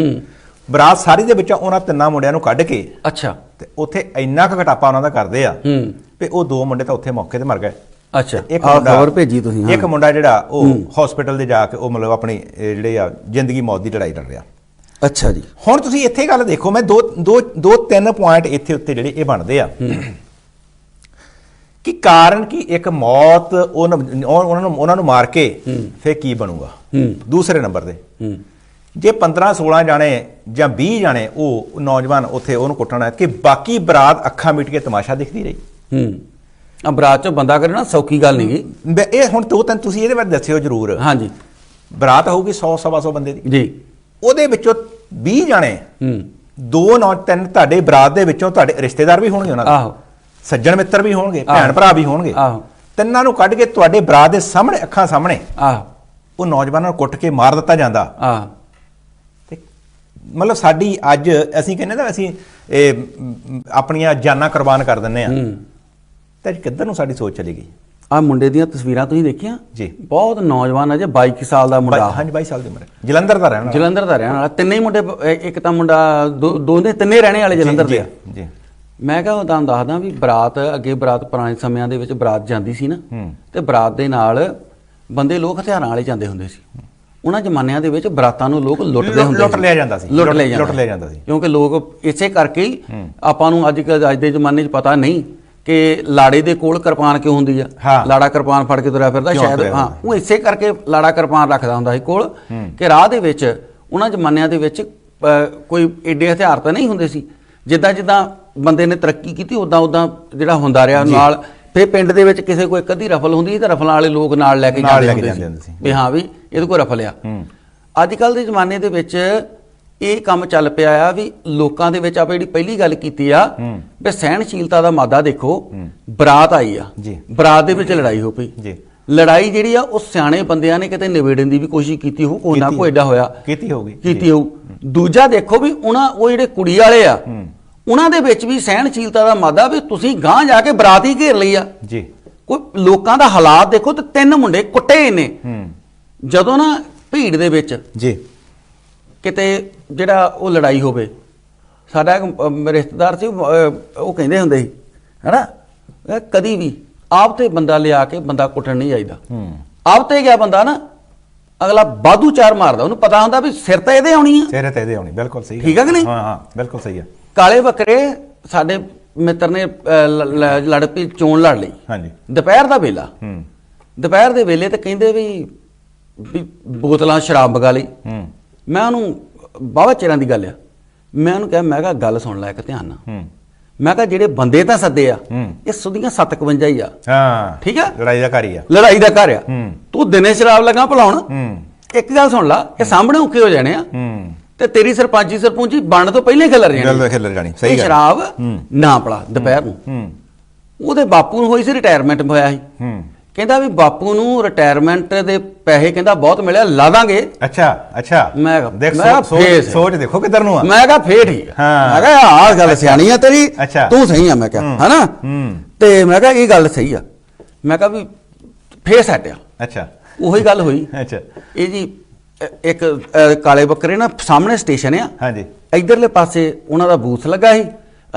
S2: ਬਰਾਤ ਸਾਰੀ ਦੇ ਵਿੱਚੋਂ ਉਹਨਾਂ ਤਿੰਨਾਂ ਮੁੰਡਿਆਂ ਨੂੰ ਕੱਢ ਕੇ
S1: ਅੱਛਾ।
S2: ਤੇ ਉੱਥੇ ਇੰਨਾ ਕੁ ਘਟਾਪਾ ਉਹਨਾਂ ਦਾ ਕਰਦੇ ਆ
S1: ਹੂੰ।
S2: ਵੀ ਉਹ ਦੋ ਮੁੰਡੇ ਤਾਂ ਉੱਥੇ ਮੌਕੇ ਤੇ ਮਰ ਗਏ।
S1: ਅੱਛਾ।
S2: ਇੱਕ
S1: ਆਹ
S2: ਮੁੰਡਾ
S1: ਖਬਰ ਭੇਜੀ ਤੁਸੀਂ ਹਾਂ।
S2: ਇੱਕ ਮੁੰਡਾ ਜਿਹੜਾ ਉਹ ਹਸਪੀਟਲ ਦੇ ਜਾ ਕੇ ਉਹ ਮਤਲਬ ਆਪਣੀ ਇਹ ਜਿਹੜੇ ਆ ਜ਼ਿੰਦਗੀ ਮੌਤ ਦੀ ਲੜਾਈ ਲੜ ਰਿਹਾ।
S1: ਅੱਛਾ ਜੀ।
S2: ਹੁਣ ਤੁਸੀਂ ਇੱਥੇ ਗੱਲ ਦੇਖੋ ਮੈਂ ਦੋ ਦੋ ਦੋ ਤਿੰਨ ਪੁਆਇੰਟ ਇੱਥੇ ਉੱਤੇ ਜਿਹੜੇ ਇਹ ਬਣਦੇ ਆ। ਕਿ ਕਾਰਨ ਕੀ ਇੱਕ ਮੌਤ ਉਹਨਾਂ ਉਹਨਾਂ ਨੂੰ ਉਹਨਾਂ ਨੂੰ ਮਾਰ ਕੇ ਫੇਰ ਕੀ ਬਣੂਗਾ? ਦੂਸਰੇ ਨੰਬਰ ਤੇ।
S1: ਹੂੰ।
S2: ਜੇ 15 16 ਜਾਣੇ ਜਾਂ 20 ਜਾਣੇ ਉਹ ਨੌਜਵਾਨ ਉੱਥੇ ਉਹਨੂੰ ਕੁੱਟਣਾ ਕਿ ਬਾਕੀ ਬਰਾਤ ਅੱਖਾਂ ਮੀਟ ਕੇ ਤਮਾਸ਼ਾ ਦੇਖਦੀ ਰਹੀ।
S1: ਹੂੰ। ਬਰਾਤ ਚੋਂ ਬੰਦਾ ਕਰੇ ਨਾ ਸੌਖੀ ਗੱਲ ਨਹੀਂ ਗੀ।
S2: ਇਹ ਹੁਣ ਦੋ ਤਿੰਨ ਤੁਸੀਂ ਇਹਦੇ ਬਾਰੇ ਦੱਸਿਓ ਜਰੂਰ।
S1: ਹਾਂਜੀ।
S2: ਬਰਾਤ ਹੋਊਗੀ 100 ਸਵਾ 100 ਬੰਦੇ ਦੀ।
S1: ਜੀ।
S2: ਉਹਦੇ ਵਿੱਚੋਂ 20 ਜਾਣੇ
S1: ਹੂੰ।
S2: ਦੋ ਨੌ ਤਿੰਨ ਤੁਹਾਡੇ ਬਰਾਤ ਦੇ ਵਿੱਚੋਂ ਤੁਹਾਡੇ ਰਿਸ਼ਤੇਦਾਰ ਵੀ ਹੋਣਗੇ ਉਹਨਾਂ ਦੇ।
S1: ਆਹੋ।
S2: ਸੱਜਣ ਮਿੱਤਰ ਵੀ ਹੋਣਗੇ
S1: ਆਹੋ।
S2: ਭੈਣ ਭਰਾ ਵੀ ਹੋਣਗੇ।
S1: ਆਹੋ।
S2: ਤਿੰਨਾਂ ਨੂੰ ਕੱਢ ਕੇ ਤੁਹਾਡੇ ਬਰਾਤ ਦੇ ਸਾਹਮਣੇ ਅੱਖਾਂ ਸਾਹਮਣੇ
S1: ਆਹੋ।
S2: ਉਹ ਨੌਜਵਾਨਾਂ ਨੂੰ ਕੁੱਟ ਕੇ ਮਾਰ ਦਿੱਤਾ ਜਾਂਦਾ।
S1: ਆਹੋ।
S2: ਤੇ ਮਤਲਬ ਸਾਡੀ ਅੱਜ ਅਸੀਂ ਕਹਿੰਦੇ ਨਾ ਅਸੀਂ ਇਹ ਮ, ਆਪਣੀਆਂ ਜਾਨਾਂ ਕੁਰਬਾਨ ਕਰ ਦਿੰਨੇ ਆ
S1: ਹੂੰ।
S2: ਤੇ ਅੱਜ ਕਿੱਧਰ ਨੂੰ ਸਾਡੀ ਸੋਚ ਚਲੀ ਗਈ?
S1: ਆ ਮੁੰਡੇ ਦੀਆਂ ਤਸਵੀਰਾਂ ਤੁਸੀਂ ਦੇਖੀਆਂ?
S2: ਜੀ।
S1: ਬਹੁਤ ਨੌਜਵਾਨ ਹੈ ਜੇ 22 ਕੁ ਸਾਲ ਦਾ ਮੁੰਡਾ।
S2: ਹਾਂਜੀ 22 ਸਾਲ ਦੀ ਉਮਰ ਹੈ। ਜਲੰਧਰ ਦਾ ਰਹਿਣ ਵਾਲਾ।
S1: ਜਲੰਧਰ ਦਾ ਰਹਿਣ ਵਾਲਾ। ਤਿੰਨੇ ਹੀ ਮੁੰਡੇ ਇੱਕ ਤਾਂ ਮੁੰਡਾ ਦੋ ਦੋਨੇ ਤਿੰਨੇ ਰਹਿਣੇ ਵਾਲੇ ਜਲੰਧਰ ਦੇ। ਆ
S2: ਜੀ,
S1: ਮੈਂ ਕਹਾਂ ਤੁਹਾਨੂੰ ਦੱਸਦਾ ਵੀ ਬਰਾਤ ਅੱਗੇ ਬਰਾਤ ਪੁਰਾਣੇ ਸਮਿਆਂ ਦੇ ਵਿੱਚ ਬਰਾਤ ਜਾਂਦੀ ਸੀ ਨਾ। ਤੇ ਬਰਾਤ ਦੇ ਨਾਲ ਬੰਦੇ ਲੋਕ ਹਥਿਆਰਾਂ ਵਾਲੇ ਜਾਂਦੇ ਹੁੰਦੇ ਸੀ। ਉਹਨਾਂ ਜ਼ਮਾਨਿਆਂ ਦੇ ਵਿੱਚ ਬਰਾਤਾਂ ਨੂੰ ਲੋਕ ਲੁੱਟਦੇ
S2: ਲੁੱਟ-
S1: ਹੁੰਦੇ
S2: ਲੁੱਟ ਲਿਆ ਜਾਂਦਾ ਸੀ।
S1: ਲੁੱਟ ਲਿਆ ਜਾਂਦਾ
S2: ਸੀ।
S1: ਕਿਉਂਕਿ ਲੋਕ ਇਸੇ ਕਰਕੇ ਆਪਾਂ ਨੂੰ ਅੱਜ ਕੱਲ੍ਹ ਅੱਜ ਦੇ ਜ਼ਮਾਨੇ 'ਚ ਪਤਾ ਨਹੀਂ ਕਿ ਲਾੜੇ ਦੇ ਕੋਲ ਕਿਰਪਾਨ ਕਿਉਂ ਹੁੰਦੀ ਆ। ਲਾੜਾ ਕਿਰਪਾਨ ਫੜ ਕੇ ਤੁਰਿਆ ਫਿਰਦਾ ਸ਼ਾਇਦ ਹਾਂ? ਉਹ ਇਸੇ ਕਰਕੇ ਲਾੜਾ ਕਿਰਪਾਨ ਰੱਖਦਾ ਹੁੰਦਾ ਸੀ ਕੋਲ ਕਿ ਰਾਹ ਦੇ ਵਿੱਚ ਉਹਨਾਂ ਜ਼ਮਾਨਿਆਂ ਦੇ ਵਿੱਚ ਕੋਈ ਏਡੇ ਹਥਿਆਰ ਤਾਂ ਨਹੀਂ ਹੁੰਦੇ ਸੀ ਜਿੱਦਾਂ ਜਿੱਦਾਂ ਬੰਦੇ ਨੇ ਤਰੱਕੀ ਕੀਤੀ ਉਦਾਂ ਉਦਾਂ ਜਿਹੜਾ ਹੁੰਦਾ ਰਿਹਾ ਨਾਲ ਫੇ ਪਿੰਡ ਦੇ ਵਿੱਚ ਕਿਸੇ ਕੋਈ ਇੱਕ ਅੱਧੀ ਰਫਲ ਹੁੰਦੀ ਸੀ ਤਾਂ ਰਫਲਾਂ ਵਾਲੇ ਲੋਕ ਨਾਲ ਲੈ ਕੇ ਜਾਂਦੇ ਹੁੰਦੇ ਸੀ। ਵੀ ਹਾਂ ਵੀ ਇਹਦੇ ਕੋਲ ਰਫਲ ਆ। ਅੱਜ ਕੱਲ ਦੇ ਜ਼ਮਾਨੇ ਦੇ ਵਿੱਚ ਇਹ ਕੰਮ ਚੱਲ ਪਿਆ ਆ ਵੀ ਲੋਕਾਂ ਦੇ ਵਿੱਚ ਆਪਾਂ ਜਿਹੜੀ ਪਹਿਲੀ ਗੱਲ ਕੀਤੀ ਆ
S2: ਹੂੰ।
S1: ਵੀ ਸਹਿਣਸ਼ੀਲਤਾ ਦਾ ਮਾਦਾ ਦੇਖੋ ਬਰਾਤ ਆਈ ਆ। ਬਰਾਤ ਦੇ ਵਿੱਚ ਲੜਾਈ ਹੋ ਪਈ।
S2: ਜੀ।
S1: ਲੜਾਈ ਜਿਹੜੀ ਆ ਉਹ ਸਿਆਣੇ ਬੰਦਿਆਂ ਨੇ ਕਿਤੇ ਨਿਬੇੜਨ ਦੀ ਵੀ ਕੋਸ਼ਿਸ਼ ਕੀਤੀ ਹੋ ਕੋਈ ਨਾ। ਕੋਈ ਐਡਾ ਹੋਇਆ।
S2: ਕੀਤੀ ਹੋਊਗੀ।
S1: ਕੀਤੀ ਹੋਊ। ਦੂਜਾ ਦੇਖੋ ਵੀ ਉਹਨਾਂ ਉਹ ਜਿਹੜੇ ਕੁੜੀ ਵਾਲੇ ਆ ਉਹਨਾਂ ਦੇ ਵਿੱਚ ਵੀ ਸਹਿਣਸ਼ੀਲਤਾ ਦਾ ਮਾਦਾ ਵੀ ਤੁਸੀਂ ਗਾਂਹ ਜਾ ਕੇ ਬਰਾਤ ਹੀ ਘੇਰ ਲਈ ਆ।
S2: ਜੀ।
S1: ਕੋਈ ਲੋਕਾਂ ਦਾ ਹਾਲਾਤ ਦੇਖੋ ਤੇ ਤਿੰਨ ਮੁੰਡੇ ਕੁੱਟੇ ਨੇ
S2: ਹੂੰ।
S1: ਜਦੋਂ ਨਾ ਭੀੜ ਦੇ ਵਿੱਚ
S2: ਜੀ।
S1: ਕਿਤੇ ਜਿਹੜਾ ਉਹ ਲੜਾਈ ਹੋਵੇ। ਸਾਡਾ ਰਿਸ਼ਤੇਦਾਰ ਸੀ ਉਹ ਕਹਿੰਦੇ ਹੁੰਦੇ ਸੀ ਹੈਨਾ? ਕਦੀ ਵੀ ਆਪ ਤੇ ਬੰਦਾ ਲਿਆ ਕੇ ਬੰਦਾ ਕੁੱਟਣ ਨਹੀਂ ਜਾਈਦਾ।
S2: ਹੂੰ।
S1: ਆਪ ਤੇ ਗਿਆ ਬੰਦਾ ਨਾ ਅਗਲਾ ਬਾਦੂ ਚਾਰ ਮਾਰਦਾ। ਉਹਨੂੰ ਪਤਾ ਹੁੰਦਾ ਵੀ ਸਿਰ ਤੇ ਇਹਦੇ ਆਉਣੀ ਆ।
S2: ਸਿਰੇ ਤੇ ਇਹਦੇ ਆਉਣੀ ਬਿਲਕੁਲ ਸਹੀ
S1: ਠੀਕ ਆ ਕਿ ਨਹੀਂ?
S2: ਹਾਂ ਹਾਂ ਬਿਲਕੁਲ ਸਹੀ ਆ।
S1: ਕਾਲੇ ਬੱਕਰੇ ਸਾਡੇ ਮਿੱਤਰ ਨੇ ਲੜ ਪਈ ਚੋਣ ਲੜ ਲਈ।
S2: ਹਾਂਜੀ।
S1: ਦੁਪਹਿਰ ਦਾ ਵੇਲਾ।
S2: ਹੂੰ।
S1: ਦੁਪਹਿਰ ਦੇ ਵੇਲੇ ਤੇ ਕਹਿੰਦੇ ਵੀ ਵੀ ਬੋਤਲਾਂ ਸ਼ਰਾਬ ਮਗਾ ਲਈ।
S2: ਹੂੰ।
S1: ਮੈਂ ਉਹਨੂੰ ਬਾਵਾ ਚਿਰਾਂ ਦੀ ਗੱਲ ਆ। ਮੈਂ ਉਹਨੂੰ ਕਿਹਾ ਮੈਂ ਕਿਹਾ ਗੱਲ ਸੁਣ ਲੈ ਇੱਕ ਧਿਆਨ ਨਾਲ। ਮੈਂ ਕਿਹਾ ਜਿਹੜੇ ਬੰਦੇ ਤਾਂ ਸੱਦੇ ਆ। ਇਹ ਸੁਧੀਆਂ 751 ਹੀ ਆ।
S2: ਹਾਂ।
S1: ਠੀਕ ਆ?
S2: ਲੜਾਈ ਦਾ ਘਰ ਹੀ ਆ।
S1: ਲੜਾਈ ਦਾ ਘਰ ਆ। ਤੂੰ ਦਿਨੇ ਸ਼ਰਾਬ ਲਗਾ ਭਲਾਉਣ। ਇੱਕ ਗੱਲ ਸੁਣ ਲਾ ਇਹ ਸਾਹਮਣੇ ਔਖੇ ਹੋ ਜਾਣੇ ਆ। ਤੇ ਤੇਰੀ ਸਰਪੰਚੀ ਸਰਪੰਚੀ ਬਣਨ ਤੋਂ ਪਹਿਲਾਂ ਖਿਲਰ ਜਾਣੀ।
S2: ਗੱਲ ਖਿਲਰ ਜਾਣੀ ਸਹੀ ਗੱਲ।
S1: ਸ਼ਰਾਬ। ਨਾ ਪਲਾ ਦੁਪਹਿਰ ਨੂੰ। ਉਹਦੇ ਬਾਪੂ ਨੂੰ ਹੋਈ ਸੀ ਰਿਟਾਇਰਮੈਂਟ ਹੋਇਆ ਸੀ। ਕਹਿੰਦਾ ਵੀ ਬਾਪੂ ਨੂੰ ਰਿਟਾਇਰਮੈਂਟ ਦੇ ਪੈਸੇ ਕਹਿੰਦਾ ਬਹੁਤ ਮਿਲਿਆ ਲਾ ਦਾਂਗੇ।
S2: ਅੱਛਾ ਅੱਛਾ।
S1: ਮੈਂ ਕਿਹਾ-
S2: ਦੇਖ
S1: ਮੈਂ ਕਿਹਾ
S2: ਸੋਚ। ਸੋਚ ਦੇਖੋ ਕਿੱਧਰ ਨੂੰ ਆ।
S1: ਮੈਂ ਕਿਹਾ ਫੇਰ ਠੀਕ ਆ।
S2: ਹਾਂ।
S1: ਮੈਂ ਕਿਹਾ ਆਹ ਗੱਲ ਸਿਆਣੀ ਆ ਤੇਰੀ
S2: ਅੱਛਾ।
S1: ਤੂੰ ਸਹੀ ਆ ਮੈਂ ਕਿਹਾ
S2: ਹੂੰ।
S1: ਹਨਾ?
S2: ਹੂੰ।
S1: ਤੇ ਮੈਂ ਕਿਹਾ ਇਹ ਗੱਲ ਸਹੀ ਆ। ਮੈਂ ਕਿਹਾ ਵੀ ਫੇਰ ਸੈਟ ਆ।
S2: ਅੱਛਾ।
S1: ਉਹੀ ਗੱਲ ਹੋਈ।
S2: ਅੱਛਾ।
S1: ਇਹ ਜੀ ਅ- ਇੱਕ ਅ, ਕਾਲੇ ਬੱਕਰੇ ਨਾ ਸਾਹਮਣੇ ਸਟੇਸ਼ਨ ਆ।
S2: ਹਾਂਜੀ।
S1: ਇਧਰਲੇ ਪਾਸੇ ਉਹਨਾਂ ਦਾ ਬੂਥ ਲੱਗਾ ਸੀ।